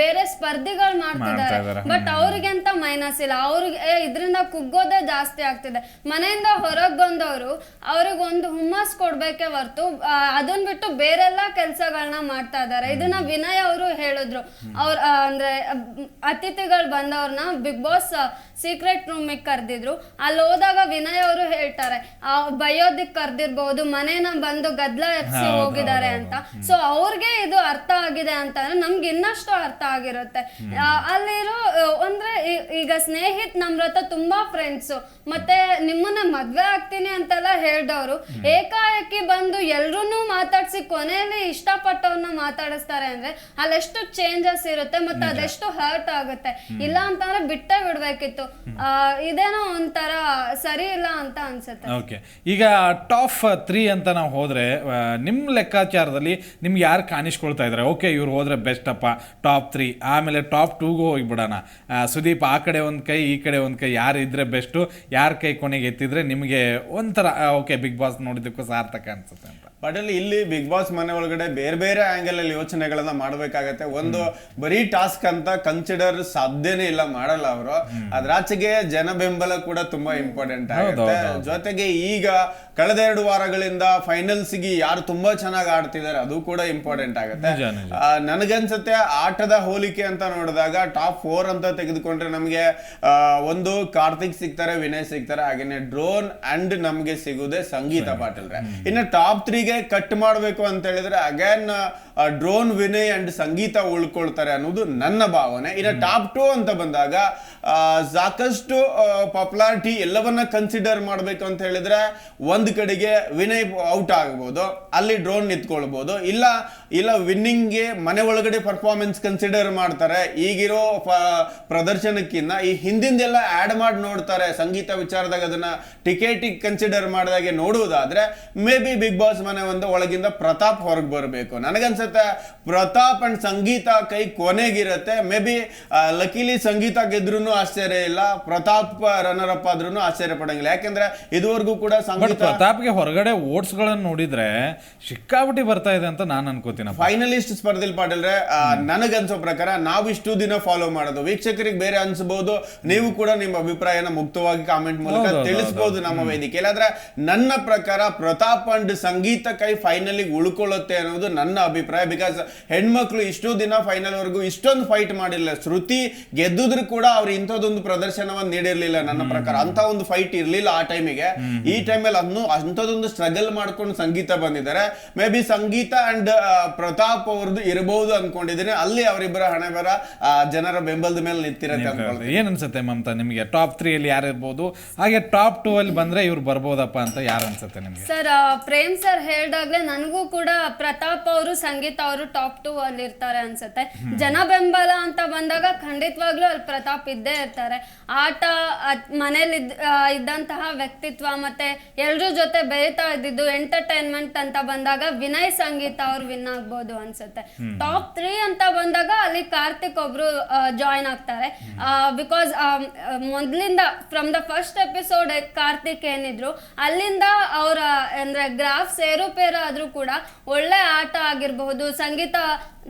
ಬೇರೆ ಸ್ಪರ್ಧಿಗಳು ಮಾಡ್ತಿದ್ದಾರೆ. ಬಟ್ ಅವ್ರಿಗೆ ಅಂತ ಮೈನಸ್ ಇಲ್ಲ. ಅವ್ರಿಗೆ ಇದ್ರಿಂದ ಕುಗ್ಗೋದೇ ಜಾಸ್ತಿ ಆಗ್ತಿದೆ. ಮನೆಯಿಂದ ಹೊರಗ್ ಬಂದವರು ಅವ್ರಿಗೆ ಒಂದು ಹುಮ್ಮಸ್ ಕೊಡ್ಬೇಕೆ ಹೊರ್ತು ಅದನ್ ಬಿಟ್ಟು ಬೇರೆಲ್ಲ ಕೆಲ್ಸಗಳನ್ನ ಮಾಡ್ತಾ ಇದ್ದಾರೆ ಇದನ್ನ ವಿನಯ್ ಅವರು ಹೇಳಿದ್ರು. ಅವ್ರ ಅಂದ್ರೆ ಅತಿಥಿಗಳು ಬಂದವ್ರನ್ನ ಬಿಗ್ ಬಾಸ್ ಸೀಕ್ರೆಟ್ ರೂಮಿಗೆ ಕರೆದಿದ್ರು. ಅಲ್ಲಿ ಹೋದಾಗ ವಿನಯ್ ಅವರು ಹೇಳ್ತಾರೆ ಬಯೋದಿಕ್ ಕರೆದಿರ್ಬಹುದು ಮನೇನ ಬಂದು ಗದ್ಲ ಎಪ್ಸಿ ಹೋಗಿದ್ದಾರೆ ಅಂತ. ಸೊ ಅವ್ರಿಗೆ ಇದು ಅರ್ಥ ಆಗಿದೆ ಅಂತಂದ್ರೆ ನಮ್ಗೆ ಇನ್ನಷ್ಟು ಅರ್ಥ ಆಗಿರುತ್ತೆ. ಅಲ್ಲಿರೋ ಅಂದ್ರೆ ಈಗ ಸ್ನೇಹಿತ್ ನಮ್ರತ ತುಂಬಾ ಫ್ರೆಂಡ್ಸ್ ಮತ್ತೆ ನಿಮ್ಮನ್ನ ಮದ್ವೆ ಆಗ್ತೀನಿ ಅಂತೆಲ್ಲ ಹೇಳ್ದವ್ರು ಏಕಾಏಕಿ ಬಂದು ಎಲ್ರೂನು ಮಾತಾಡ್ಸಿ ಕೊನೆಯಲ್ಲಿ ಇಷ್ಟಪಟ್ಟವ್ರನ್ನ ಮಾತಾಡಿಸ್ತಾರೆ ಅಂದ್ರೆ ಅಲ್ಲೆಷ್ಟು ಚೇಂಜಸ್ ಇರುತ್ತೆ ಮತ್ತೆ ಅದೆಷ್ಟು ಹರ್ಟ್ ಆಗುತ್ತೆ. ಇಲ್ಲ ಅಂತಂದ್ರೆ ಬಿಟ್ಟೆ ಬಿಡ್ಬೇಕಿತ್ತು. ಇದೇನೋ ಒಂಥರ ಸರಿ ಇಲ್ಲ ಅಂತ ಅನ್ಸುತ್ತೆ. ಓಕೆ ಈಗ ಟಾಪ್ ತ್ರೀ ಅಂತ ನಾವು ಹೋದ್ರೆ ನಿಮ್ಮ ಲೆಕ್ಕಾಚಾರದಲ್ಲಿ ನಿಮ್ಗೆ ಯಾರು ಕಾಣಿಸ್ಕೊಳ್ತಾ ಇದ್ದಾರೆ ಓಕೆ ಇವ್ರು ಹೋದ್ರೆ ಬೆಸ್ಟ್ ಅಪ್ಪ ಟಾಪ್ ತ್ರೀ ಆಮೇಲೆ ಟಾಪ್ ಟೂಗೂ ಹೋಗ್ಬಿಡೋಣ ಸುದೀಪ್, ಆ ಕಡೆ ಒಂದು ಕೈ, ಈ ಕಡೆ ಒಂದು ಕೈ, ಯಾರು ಇದ್ರೆ ಬೆಸ್ಟು ಯಾರ ಕೈ ಕೊನೆಗೆ ಎತ್ತಿದ್ರೆ ನಿಮಗೆ ಒಂಥರ ಓಕೆ ಬಿಗ್ ಬಾಸ್ ನೋಡಿದ್ದಕ್ಕೂ ಸಾರ್ಥಕ ಅನ್ಸುತ್ತೆ ಅಂತ. ಪಾಟೀಲ್ ಇಲ್ಲಿ ಬಿಗ್ ಬಾಸ್ ಮನೆ ಒಳಗಡೆ ಬೇರೆ ಬೇರೆ ಆಂಗಲ್ ಅಲ್ಲಿ ಯೋಚನೆಗಳನ್ನ ಮಾಡಬೇಕಾಗತ್ತೆ. ಒಂದು ಬರೀ ಟಾಸ್ಕ್ ಅಂತ ಕನ್ಸಿಡರ್ ಸಾಧ್ಯನೇ ಇಲ್ಲ ಮಾಡಲ್ಲ ಅವರು. ಅದ್ರಾಚೆಗೆ ಜನ ಬೆಂಬಲ ಕೂಡ ತುಂಬಾ ಇಂಪಾರ್ಟೆಂಟ್ ಆಗುತ್ತೆ. ಜೊತೆಗೆ ಈಗ ಕಳೆದ ಎರಡು ವಾರಗಳಿಂದ ಫೈನಲ್ಸ್ಗೆ ಯಾರು ತುಂಬಾ ಚೆನ್ನಾಗಿ ಆಡ್ತಿದ್ದಾರೆ ಅದು ಕೂಡ ಇಂಪಾರ್ಟೆಂಟ್ ಆಗುತ್ತೆ. ನನಗನ್ಸುತ್ತೆ ಆಟದ ಹೋಲಿಕೆ ಅಂತ ನೋಡಿದಾಗ ಟಾಪ್ ಫೋರ್ ಅಂತ ತೆಗೆದುಕೊಂಡ್ರೆ ನಮಗೆ ಆ, ಒಂದು ಕಾರ್ತಿಕ್ ಸಿಗ್ತಾರೆ ವಿನಯ್ ಸಿಗ್ತಾರೆ ಹಾಗೇನೆ ಡ್ರೋನ್ ಅಂಡ್ ನಮ್ಗೆ ಸಿಗುದೇ ಸಂಗೀತ ಪಾಟೀಲ್ರೆ. ಇನ್ನು ಟಾಪ್ ತ್ರೀಗೆ ಕಟ್ ಮಾಡಬೇಕು ಅಂತ ಹೇಳಿದ್ರೆ again drone Vinay and Sangeetha ಉಳ್ಕೊಳ್ತಾರೆ ಅನ್ನೋದು ನನ್ನ ಭಾವನೆ. ಇನ್ನು ಟಾಪ್ ಟು ಅಂತ ಬಂದಾಗ ಸಾಕಷ್ಟು ಪಾಪ್ಯುಲಾರಿಟಿ ಎಲ್ಲವನ್ನ ಕನ್ಸಿಡರ್ ಮಾಡಬೇಕು ಅಂತ ಹೇಳಿದ್ರೆ ಒಂದು ಕಡೆಗೆ ವಿನಯ್ ಔಟ್ ಆಗ್ಬೋದು ಅಲ್ಲಿ ಡ್ರೋನ್ ನಿಂತ್ಕೊಳ್ಬೋದು. ಇಲ್ಲ ಇಲ್ಲ ವಿನ್ನಿಂಗ್ಗೆ ಮನೆ ಒಳಗಡೆ ಪರ್ಫಾರ್ಮೆನ್ಸ್ ಕನ್ಸಿಡರ್ ಮಾಡ್ತಾರೆ. ಈಗಿರೋ ಪ್ರದರ್ಶನಕ್ಕಿಂತ ಈ ಹಿಂದಿಂದೆಲ್ಲ ಆಡ್ ಮಾಡಿ ನೋಡ್ತಾರೆ. ಸಂಗೀತ ವಿಚಾರದಾಗ ಅದನ್ನ ಟಿಕೆಟಿಗೆ ಕನ್ಸಿಡರ್ ಮಾಡಿದಾಗೆ ನೋಡುವುದಾದ್ರೆ ಮೇ ಬಿ ಬಿಗ್ ಬಾಸ್ ಮನೆ ಒಂದು ಒಳಗಿಂದ ಪ್ರತಾಪ್ ಹೊರಗೆ ಬರಬೇಕು. ನನಗನ್ಸ ಅನ್ಸುತ್ತೆ. ಪ್ರತಾಪ್ ಅಂಡ್ ಸಂಗೀತ ಕೈ ಕೊನೆಗಿರತ್ತೆ. ಮೇ ಬಿ ಲಕೀಲಿ ಸಂಗೀತ ಗೆದ್ರು ಆಶ್ಚರ್ಯ ಇಲ್ಲ. ಪ್ರತಾಪ್ ರನ್ನರ್ ಅಪ್ ಆದ್ರೂ ಆಶ್ಚರ್ಯ ಪಡಂಗಿಲ್ಲ. ಯಾಕೆಂದ್ರೆ ಇದುವರೆಗೂ ಕೂಡ ಸಂಗೀತ ಪ್ರತಾಪ್ಗೆ ಹೊರಗಡೆ ಓಟ್ಸ್ ಓಟ್ಸ್ಗಳನ್ನು ನೋಡಿದ್ರೆ ಸಿಕ್ಕಾಬಿಟ್ಟಿ ಬರ್ತಾ ಇದೆ ಅಂತ ನಾನು ಅನ್ಕೋತೀನಿ ಫೈನಲಿಸ್ಟ್ ಸ್ಪರ್ಧೆಲಿ ಪಾಟಲ್ರೆ ನನಗನ್ಸೋ ಪ್ರಕಾರ ನಾವು ಇಷ್ಟು ದಿನ ಫಾಲೋ ಮಾಡೋದು. ವೀಕ್ಷಕರಿಗೆ ಬೇರೆ ಅನ್ಸಬಹುದು ನೀವು ಕೂಡ ನಿಮ್ಮ ಅಭಿಪ್ರಾಯನ ಮುಕ್ತವಾಗಿ ಕಾಮೆಂಟ್ ಮೂಲಕ ಹೌದು, ಹೌದು, ತಿಳಿಸಬಹುದು ನಮ್ಮ ವೇದಿಕೆ. ಇಲ್ಲಾಂದ್ರೆ ನನ್ನ ಪ್ರಕಾರ ಪ್ರತಾಪ್ ಅಂಡ್ ಸಂಗೀತ ಕೈ ಫೈನಲ್ ಉಳ್ಕೊಳ್ಳುತ್ತೆ ಅನ್ನೋದು ನನ್ನ ಅಭಿಪ್ರಾಯ. ಬಿಕಾಸ್ ಹೆಣ್ಮಕ್ಳು ಇಷ್ಟು ದಿನ ಫೈನಲ್ ವರೆಗೂ ಇಷ್ಟೊಂದು ಫೈಟ್ ಮಾಡಿಲ್ಲ. ಶ್ರುತಿ ಗೆದ್ದುದ್ರು ಕೂಡ ಅವ್ರು ಇಂಥದ್ದೊಂದು ಪ್ರದರ್ಶನವನ್ನು ನೀಡಿರ್ಲಿಲ್ಲ ನನ್ನ ಪ್ರಕಾರ. ಅಂತ ಒಂದು ಫೈಟ್ ಇರ್ಲಿಲ್ಲ ಆ ಟೈಮಿಗೆ ಈ ಟೈಮಲ್ಲಿ ಅನ್ನು ಅಂಥದ್ದೊಂದು ಸ್ಟ್ರಗಲ್ ಮಾಡ್ಕೊಂಡು ಸಂಗೀತ ಬಂದಿದ್ದಾರೆ. Maybe Sangeetha and Prathap ಅವ್ರದ್ದು ಇರಬಹುದು ಅನ್ಕೊಂಡಿದ್ದೀನಿ. ಅಲ್ಲಿ ಅವರಿಬ್ಬರ ಹಣೆ ಬರ ಆ, ಜನರ ಬೆಂಬಲದ ಮೇಲೆ ನಿಂತಿರತ್ತೆ ಅನ್ಕೊಳ್ತೀನಿ. ಏನ್ ಅನ್ಸುತ್ತೆ ಮಮತಾ ನಿಮಗೆ ಟಾಪ್ ತ್ರೀ ಅಲ್ಲಿ ಯಾರು ಇರ್ಬೋದು? ಹಾಗೆ ಟಾಪ್ ಟೂ ಅಲ್ಲಿ ಬಂದ್ರೆ ಇವ್ರು ಬರ್ಬೋದಪ್ಪ ಅಂತ ಯಾರು ಅನ್ಸುತ್ತೆ ನಿಮಗೆ? ಸರ್ ಪ್ರೇಮ್ ಸರ್ ಹೇಳ್ದಾಗ್ಲೇ ನನಗೂ ಕೂಡ ಪ್ರತಾಪ್ ಅವರು ಸಂಗೀತ ಅವರು ಟಾಪ್ ಟು ಅಲ್ಲಿ ಇರ್ತಾರೆ ಅನ್ಸುತ್ತೆ. ಜನ ಬೆಂಬಲ ಅಂತ ಬಂದಾಗ ಖಂಡಿತವಾಗ್ಲೂ ಅಲ್ಲಿ ಪ್ರತಾಪ್ ಇದ್ದೇ ಇರ್ತಾರೆ. ಆಟ ಮನೇಲಿ ಇದ್- ಇದ್ದಂತಹ ವ್ಯಕ್ತಿತ್ವ ಮತ್ತೆ ಎಲ್ರ ಜೊತೆ ಬೆರೀತಾ ಇದ್ದಿದ್ದು ಎಂಟರ್ಟೈನ್ಮೆಂಟ್ ಅಂತ ಬಂದಾಗ ವಿನಯ್ ಸಂಗೀತ ಅವ್ರು ವಿನ್ ಆಗ್ಬೋದು ಅನ್ಸುತ್ತೆ. ಟಾಪ್ ತ್ರೀ ಅಂತ ಬಂದಾಗ ಅಲ್ಲಿ ಕಾರ್ತಿಕ್ ಒಬ್ರು ಜಾಯ್ನ್ ಆಗ್ತಾರೆ. ಬಿಕಾಸ್ ಮೊದ್ಲಿಂದ from the first episode Karthik ಏನಿದ್ರು ಅಲ್ಲಿಂದ ಅವರ ಅಂದ್ರೆ ಗ್ರಾಫ್ಸ್ ಏರುಪೇರು ಆದ್ರೂ ಕೂಡ ಒಳ್ಳೆ ಆಟ ಆಗಿರಬಹುದು. ಸಂಗೀತ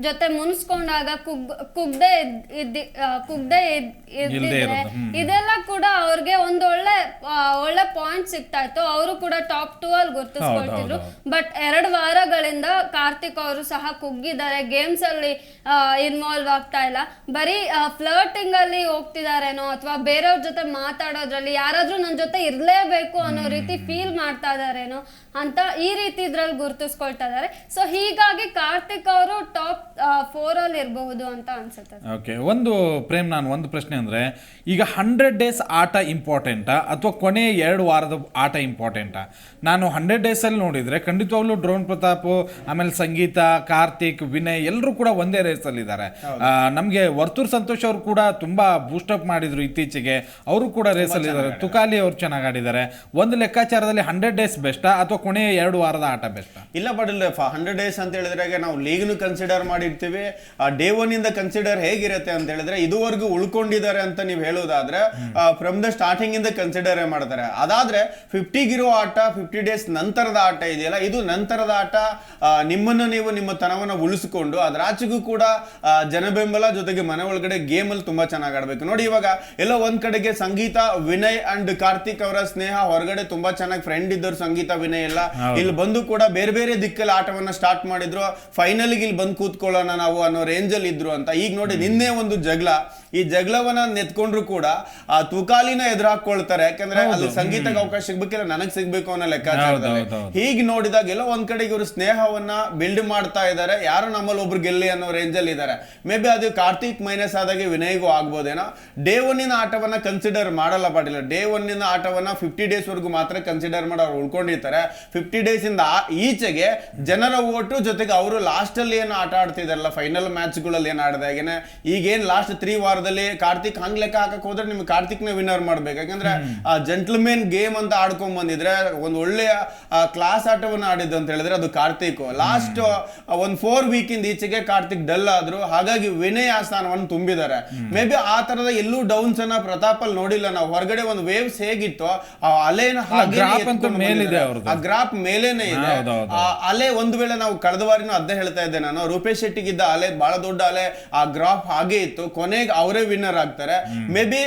ಜೊತೆ ಮುನ್ಸ್ಕೊಂಡಾಗ ಕುಗ್ ಕುಗ್ದೆ ಇದ್- ಇದ್ದಿ ಕುಗ್ದೆ ಇದ್- ಇದ್ದಿದ್ರೆ ಇದೆಲ್ಲ ಕೂಡ ಅವ್ರಿಗೆ ಒಂದೊಳ್ಳೆ ಒಳ್ಳೆ ಒಳ್ಳೆ ಪಾಯಿಂಟ್ ಸಿಗ್ತಾ ಇತ್ತು. ಅವರು ಕೂಡ ಟಾಪ್ ಟೂ ಅಲ್ಲಿ ಗುರ್ತಿಸ್ಕೊಳ್ತಿದ್ರು. ಬಟ್ ಎರಡು ವಾರಗಳಿಂದ ಕಾರ್ತಿಕ್ ಅವರು ಸಹ ಕುಗ್ಗಿದ್ದಾರೆ. ಗೇಮ್ಸ್ ಅಲ್ಲಿ ಇನ್ವಾಲ್ವ್ ಆಗ್ತಾ ಇಲ್ಲ. ಬರೀ ಫ್ಲರ್ಟಿಂಗ್ ಅಲ್ಲಿ ಹೋಗ್ತಿದಾರೇನೋ ಅಥವಾ ಬೇರೆಯವ್ರ ಜೊತೆ ಮಾತಾಡೋದ್ರಲ್ಲಿ ಯಾರಾದ್ರೂ ನನ್ನ ಜೊತೆ ಇರ್ಲೇಬೇಕು ಅನ್ನೋ ರೀತಿ ಫೀಲ್ ಮಾಡ್ತಾ ಇದಾರೇನೋ ಅಂತ ಈ ರೀತಿ ಇದ್ರಲ್ಲಿ ಗುರುತಿಸ್ಕೊಳ್ತಾ ಇದ್ದಾರೆ ಸೊ ಹೀಗಾಗಿ ಕಾರ್ತಿಕ್ ಅವರು ಟಾಪ್ ಫೋರ್ ಅಲ್ಲಿ ಇರಬಹುದು ಅಂತ ಅನ್ಸುತ್ತೆ. ಓಕೆ ಒಂದು ಪ್ರೇಮ್, ನಾನು ಒಂದು ಪ್ರಶ್ನೆ ಅಂದರೆ ಈಗ ಹಂಡ್ರೆಡ್ ಡೇಸ್ ಆಟ ಇಂಪಾರ್ಟೆಂಟಾ ಅಥವಾ ಕೊನೆಯ ಎರಡು ವಾರದ ಆಟ ಇಂಪಾರ್ಟೆಂಟಾ ನಾನು ಹಂಡ್ರೆಡ್ ಡೇಸಲ್ಲಿ ನೋಡಿದರೆ ಖಂಡಿತವಾಗ್ಲೂ ಡ್ರೋನ್ ಪ್ರತಾಪ್ ಆಮೇಲೆ ಸಂಗೀತ ಕಾರ್ತಿಕ್ ವಿನಯ್ ಎಲ್ಲರೂ ಕೂಡ ಒಂದೇ ರೇಸಲ್ಲಿದ್ದಾರೆ ನಮಗೆ ವರ್ತೂರ್ ಸಂತೋಷ್ ಅವರು ಕೂಡ ತುಂಬ ಬೂಸ್ಟಪ್ ಮಾಡಿದ್ರು ಇತ್ತೀಚೆಗೆ. ಅವರು ಕೂಡ ರೇಸಲ್ಲಿದ್ದಾರೆ ತುಕಾಲಿ ಅವರು ಚೆನ್ನಾಗಿ ಆಡಿದ್ದಾರೆ. ಒಂದು ಲೆಕ್ಕಾಚಾರದಲ್ಲಿ ಹಂಡ್ರೆಡ್ ಡೇಸ್ ಬೆಸ್ಟಾ ಅಥವಾ ಕೊನೆಯ ಎರಡು ವಾರದ ಆಟ ಬೆಸ್ಟಾ ಇಲ್ಲ ಬಡಲ್ ಹಂಡ್ರೆಡ್ ಡೇಸ್ ಅಂತ ಹೇಳಿದ್ರೆ ನಾವು ಲೀಗ್ನು ಕನ್ಸಿಡರ್ ಮಾಡಿರ್ತೀವಿ. ಡೇ ಒನ್ ಇಂದ ಕನ್ಸಿಡರ್ ಹೇಗಿರುತ್ತೆ ಅಂತ ಹೇಳಿದ್ರೆ ಇದುವರೆಗೂ ಉಳ್ಕೊಂಡಿದ್ದಾರೆ ಅಂತ ನೀವು ಹೇಳೋದಾದ್ರೆ ಫ್ರಮ್ ದ ಸ್ಟಾರ್ಟಿಂಗ್ ಇಂದ ಕನ್ಸಿಡರ್ ಮಾಡ್ತಾರೆ. ಅದಾದ್ರೆ ಫಿಫ್ಟಿಗಿರೋ ಆಟ ಫಿಫ್ಟಿ ಡೇಸ್ ನಂತರದ ಆಟ ಇದೆಯಲ್ಲ ಇದು ನಂತರದ ಆಟ ನಿಮ್ಮನ್ನು ನೀವು ನಿಮ್ಮ ತನವನ್ನ ಉಳಿಸಿಕೊಂಡು ಅದ್ರಾಚೆಗೂ ಕೂಡ ಜನಬೆಂಬಲ ಜನ ಬೆಂಬಲ ಜೊತೆಗೆ ಮನೆ ಒಳಗಡೆ ಗೇಮ್ ಅಲ್ಲಿ ತುಂಬಾ ಚೆನ್ನಾಗಿ ಆಡ್ಬೇಕು. ನೋಡಿ ಇವಾಗ ಎಲ್ಲ ಒಂದ್ ಕಡೆಗೆ ಸಂಗೀತ ವಿನಯ್ ಅಂಡ್ ಕಾರ್ತಿಕ್ ಅವರ ಸ್ನೇಹ ಹೊರಗಡೆ ತುಂಬಾ ಚೆನ್ನಾಗಿ ಫ್ರೆಂಡ್ ಇದ್ದರು ಸಂಗೀತ ವಿನಯ್ ಎಲ್ಲ ಇಲ್ಲಿ ಬಂದು ಕೂಡ ಬೇರೆ ಬೇರೆ ದಿಕ್ಕಲ್ಲಿ ಆಟವನ್ನ ಸ್ಟಾರ್ಟ್ ಮಾಡಿದ್ರು. ಫೈನಲ್ ಇಲ್ಲಿ ಬಂದು ಕೂತ್ಕೊಳ್ಳೋಣ ನಾವು ಅನ್ನೋ ರೇಂಜ್ ಅಲ್ಲಿ ಇದ್ರು ಅಂತ. ಈಗ ನೋಡಿ ನಿನ್ನೆ ಒಂದು ಜಗಳ. ಈ ಜಗಳವನ್ನ ನೆತ್ಕೊಂಡ್ರು ಕೂಡ ಆ ತುಕಾಲಿನ ಎದುರಾಕೊಳ್ತಾರೆ ಯಾಕಂದ್ರೆ ಅಲ್ಲಿ ಸಂಗೀತಕ್ಕೆ ಅವಕಾಶ ಸಿಗ್ಬೇಕಿಲ್ಲ ನನಗ್ ಸಿಗ್ಬೇಕು ಅನ್ನೋ ಲೆಕ್ಕಾಚಾರದಲ್ಲಿ. ಹೀಗೆ ನೋಡಿದಾಗ ಎಲ್ಲೋ ಒಂದ್ ಕಡೆ ಇವರು ಸ್ನೇಹವನ್ನ ಬಿಲ್ಡ್ ಮಾಡ್ತಾ ಇದ್ದಾರೆ ಯಾರು ನಮ್ಮಲ್ಲಿ ಒಬ್ರು ಗೆಲ್ಲಿ ಅನ್ನೋ ರೇಂಜ್ ಅಲ್ಲಿ ಇದ್ದಾರೆ ಮೇ ಬಿ ಅದು ಕಾರ್ತಿಕ್ ಮೈನಸ್ ಆದಾಗೆ ವಿನಯ್ಗೂ ಆಗ್ಬೋದೇನೋ. ಡೇ ಒನ್ನಿನ ಆಟವನ್ನ ಕನ್ಸಿಡರ್ ಮಾಡಲ್ಲ ಪಾಟಿಲ್ಲ ಡೇ ಒನ್ನಿನ ಆಟವನ್ನ ಫಿಫ್ಟಿ ಡೇಸ್ ವರೆಗೂ ಮಾತ್ರ ಕನ್ಸಿಡರ್ ಮಾಡಿ ಅವ್ರು ಉಳ್ಕೊಂಡಿರ್ತಾರೆ. ಫಿಫ್ಟಿ ಡೇಸ್ ಇಂದ ಈಚೆಗೆ ಜನರ ಓಟು ಜೊತೆಗೆ ಅವರು ಲಾಸ್ಟ್ ಅಲ್ಲಿ ಏನು ಆಟ ಆಡ್ತಿದಾರಲ್ಲ ಫೈನಲ್ ಮ್ಯಾಚ್ಗಳಲ್ಲಿ ಏನು ಆಡಿದಾಗೇನೆ ಈಗೇನ್ ಲಾಸ್ಟ್ ತ್ರೀ ವಾರದಲ್ಲಿ ಕಾರ್ತಿಕ್ ಹಂಗ್ ಲೆಕ್ಕ ಹಾಕಕ್ ಹೋದ್ರೆ ನಿಮ್ಗೆ ಕಾರ್ತಿಕ್ನ ವಿನ್ನರ್ ಮಾಡ್ಬೇಕು. ಯಾಕಂದ್ರೆ ಆ ಜೆಂಟ್ಲ್ಮೆನ್ ಗೇಮ್ ಅಂತ ಆಡ್ಕೊಂಡ್ ಬಂದಿದ್ರೆ ಒಂದು ಒಳ್ಳೆಯ ಕ್ಲಾಸ್ ಆಟವನ್ನು ಆಡಿದ್ದು ಅಂತ ಹೇಳಿದ್ರೆ ಅದು ಕಾರ್ತಿಕ್. ಲಾಸ್ಟ್ ಒಂದ್ ಫೋರ್ ವೀಕ್ ಇಂದ ಈಚೆಗೆ ಕಾರ್ತಿಕ್ ಡಲ್ ಆದ್ರು. ಹಾಗಾಗಿ ವಿನಯ್ ಆ ಸ್ಥಾನವನ್ನು ತುಂಬಿದ್ದಾರೆ. ಮೇ ಬಿ ಆ ತರದ ಎಲ್ಲೂ ಡೌನ್ಸ್ ಅನ್ನ ಪ್ರತಾಪ್ ಅಲ್ಲಿ ನೋಡಿಲ್ಲ ನಾವು. ಹೊರಗಡೆ ಒಂದು ವೇವ್ಸ್ ಹೇಗಿತ್ತು ಆ ಅಲೆನ ಹಾಗೆ. ಆ ಗ್ರಾಪ್ ಮೇಲೇನೆ ಇದೆ. ಆ ಅಲೆ ಒಂದು ವೇಳೆ ನಾವು ಕಳೆದ ವಾರಿನೂ ಅದೇ ಹೇಳ್ತಾ ಇದ್ದೆ ನಾನು. ರೂಪೇಶ್ ಶೆಟ್ಟಿಗಿದ್ದ ಅಲೆ ಬಹಳ ದೊಡ್ಡ ಅಲೆ ಆ ಗ್ರಾಫ್ ಹಾಗೆ ಇತ್ತು. ಕೊನೆಗೆ ಅವರೇ ವಿನ್ನರ್ ಆಗ್ತಾರೆ. ಮೇ ಬಿ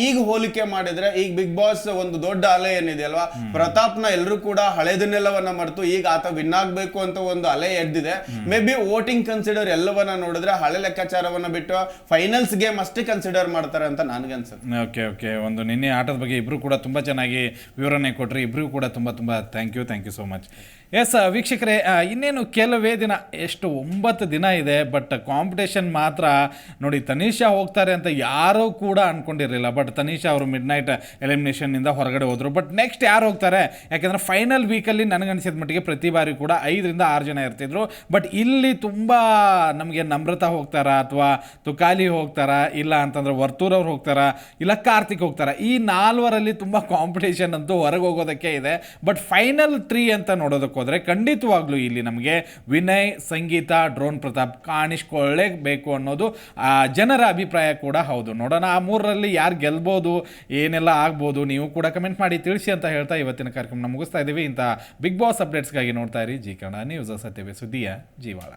ಈಗ ಹೋಲಿಕೆ ಮಾಡಿದ್ರೆ ಈಗ ಬಿಗ್ ಬಾಸ್ ಒಂದು ದೊಡ್ಡ ಅಲೆ ಏನಿದೆ ಅಲ್ವಾ? ಪ್ರತಾಪ್ನ ಎಲ್ಲರೂ ಕೂಡ ಹಳೆದನ್ನೆಲ್ಲವನ್ನ ಮರೆತು ಈಗ ಆತ ವಿನ್ ಆಗ್ಬೇಕು ಅಂತ ಒಂದು ಅಲೆ ಎದ್ದಿದೆ. ಮೇ ಬಿ ವೋಟಿಂಗ್ ಕನ್ಸಿಡರ್ ಎಲ್ಲವನ್ನ ನೋಡಿದ್ರೆ ಹಳೆ ಲೆಕ್ಕಾಚಾರವನ್ನ ಬಿಟ್ಟು ಫೈನಲ್ಸ್ ಗೇಮ್ ಅಷ್ಟೇ ಕನ್ಸಿಡರ್ ಮಾಡ್ತಾರೆ ಅಂತ ನನ್ಗನ್ಸುತ್ತೆ ಓಕೆ ಓಕೆ ಒಂದು ನಿನ್ನೆ ಆಟದ ಬಗ್ಗೆ ಇಬ್ರು ಕೂಡ ತುಂಬಾ ಚೆನ್ನಾಗಿ ವಿವರಣೆ ಕೊಟ್ರಿ. ಇಬ್ರಿಗೂ ಕೂಡ ತುಂಬಾ ತುಂಬಾ thank you thank you so much yes ವೀಕ್ಷಕರೇ ಇನ್ನೇನು ಕೆಲವೇ ದಿನ, ಎಷ್ಟು ಒಂಬತ್ತು ದಿನ ಇದೆ ಬಟ್ ಕಾಂಪಿಟೇಷನ್ ಮಾತ್ರ, ನೋಡಿ, ತನೀಷಾ ಹೋಗ್ತಾರೆ ಅಂತ ಯಾರೂ ಕೂಡ ಅಂದ್ಕೊಂಡಿರಲಿಲ್ಲ ಬಟ್ ತನೀಷಾ ಅವರು ಮಿಡ್ ನೈಟ್ ಎಲಿಮಿನೇಷನ್ನಿಂದ ಹೊರಗಡೆ ಹೋದರು. ಬಟ್ ನೆಕ್ಸ್ಟ್ ಯಾರು ಹೋಗ್ತಾರೆ? ಯಾಕೆಂದರೆ ಫೈನಲ್ ವೀಕಲ್ಲಿ ನನಗನ್ಸಿದ ಮಟ್ಟಿಗೆ ಪ್ರತಿ ಬಾರಿ ಕೂಡ ಐದರಿಂದ ಆರು ಜನ ಇರ್ತಿದ್ರು. ಬಟ್ ಇಲ್ಲಿ ತುಂಬ ನಮಗೆ ನಮ್ರತಾ ಹೋಗ್ತಾರಾ? ಅಥವಾ ತುಕಾಲಿ ಹೋಗ್ತಾರಾ? ಇಲ್ಲ ಅಂತಂದ್ರೆ ವರ್ತೂರ್ ಅವ್ರು ಹೋಗ್ತಾರಾ? ಇಲ್ಲ ಕಾರ್ತಿಕ್ ಹೋಗ್ತಾರಾ? ಈ ನಾಲ್ವರಲ್ಲಿ ತುಂಬ ಕಾಂಪಿಟೇಷನ್ ಅಂತೂ ಹೊರಗೆ ಹೋಗೋದಕ್ಕೆ ಇದೆ. ಬಟ್ ಫೈನಲ್ ತ್ರೀ ಅಂತ ನೋಡೋದಕ್ಕೆ ಹೋದರೆ ಖಂಡಿತವಾಗ್ಲೂ ಇಲ್ಲಿ ನಮಗೆ ವಿನಯ್, ಸಂಗೀತ, ಡ್ರೋನ್ ಪ್ರತಾಪ್ ಕಾಣಿಸ್ಕೊಳ್ಳೇಬೇಕು ಅನ್ನೋದು ಜನರ ಅಭಿಪ್ರಾಯ ಕೂಡ ಹೌದು. ನೋಡೋಣ, ಆ ಮೂರರಲ್ಲಿ ಯಾರು ಗೆಲ್ಬೋದು, ಏನೆಲ್ಲ ಆಗ್ಬೋದು, ನೀವು ಕೂಡ ಕಮೆಂಟ್ ಮಾಡಿ ತಿಳಿಸಿ ಅಂತ ಹೇಳ್ತಾ ಇವತ್ತಿನ ಕಾರ್ಯಕ್ರಮ ಮುಗಿಸ್ತಾ ಇದ್ದೀವಿ ಇಂಥ ಬಿಗ್ ಬಾಸ್ ಅಪ್ಡೇಟ್ಸ್ಗಾಗಿ ನೋಡ್ತಾ ಇರಿ. ಜಿ ಕನ್ನಡ ನ್ಯೂಸ್ ಸತ್ಯವೇ ಸುದ್ದಿಯ ಜೀವಾಳ.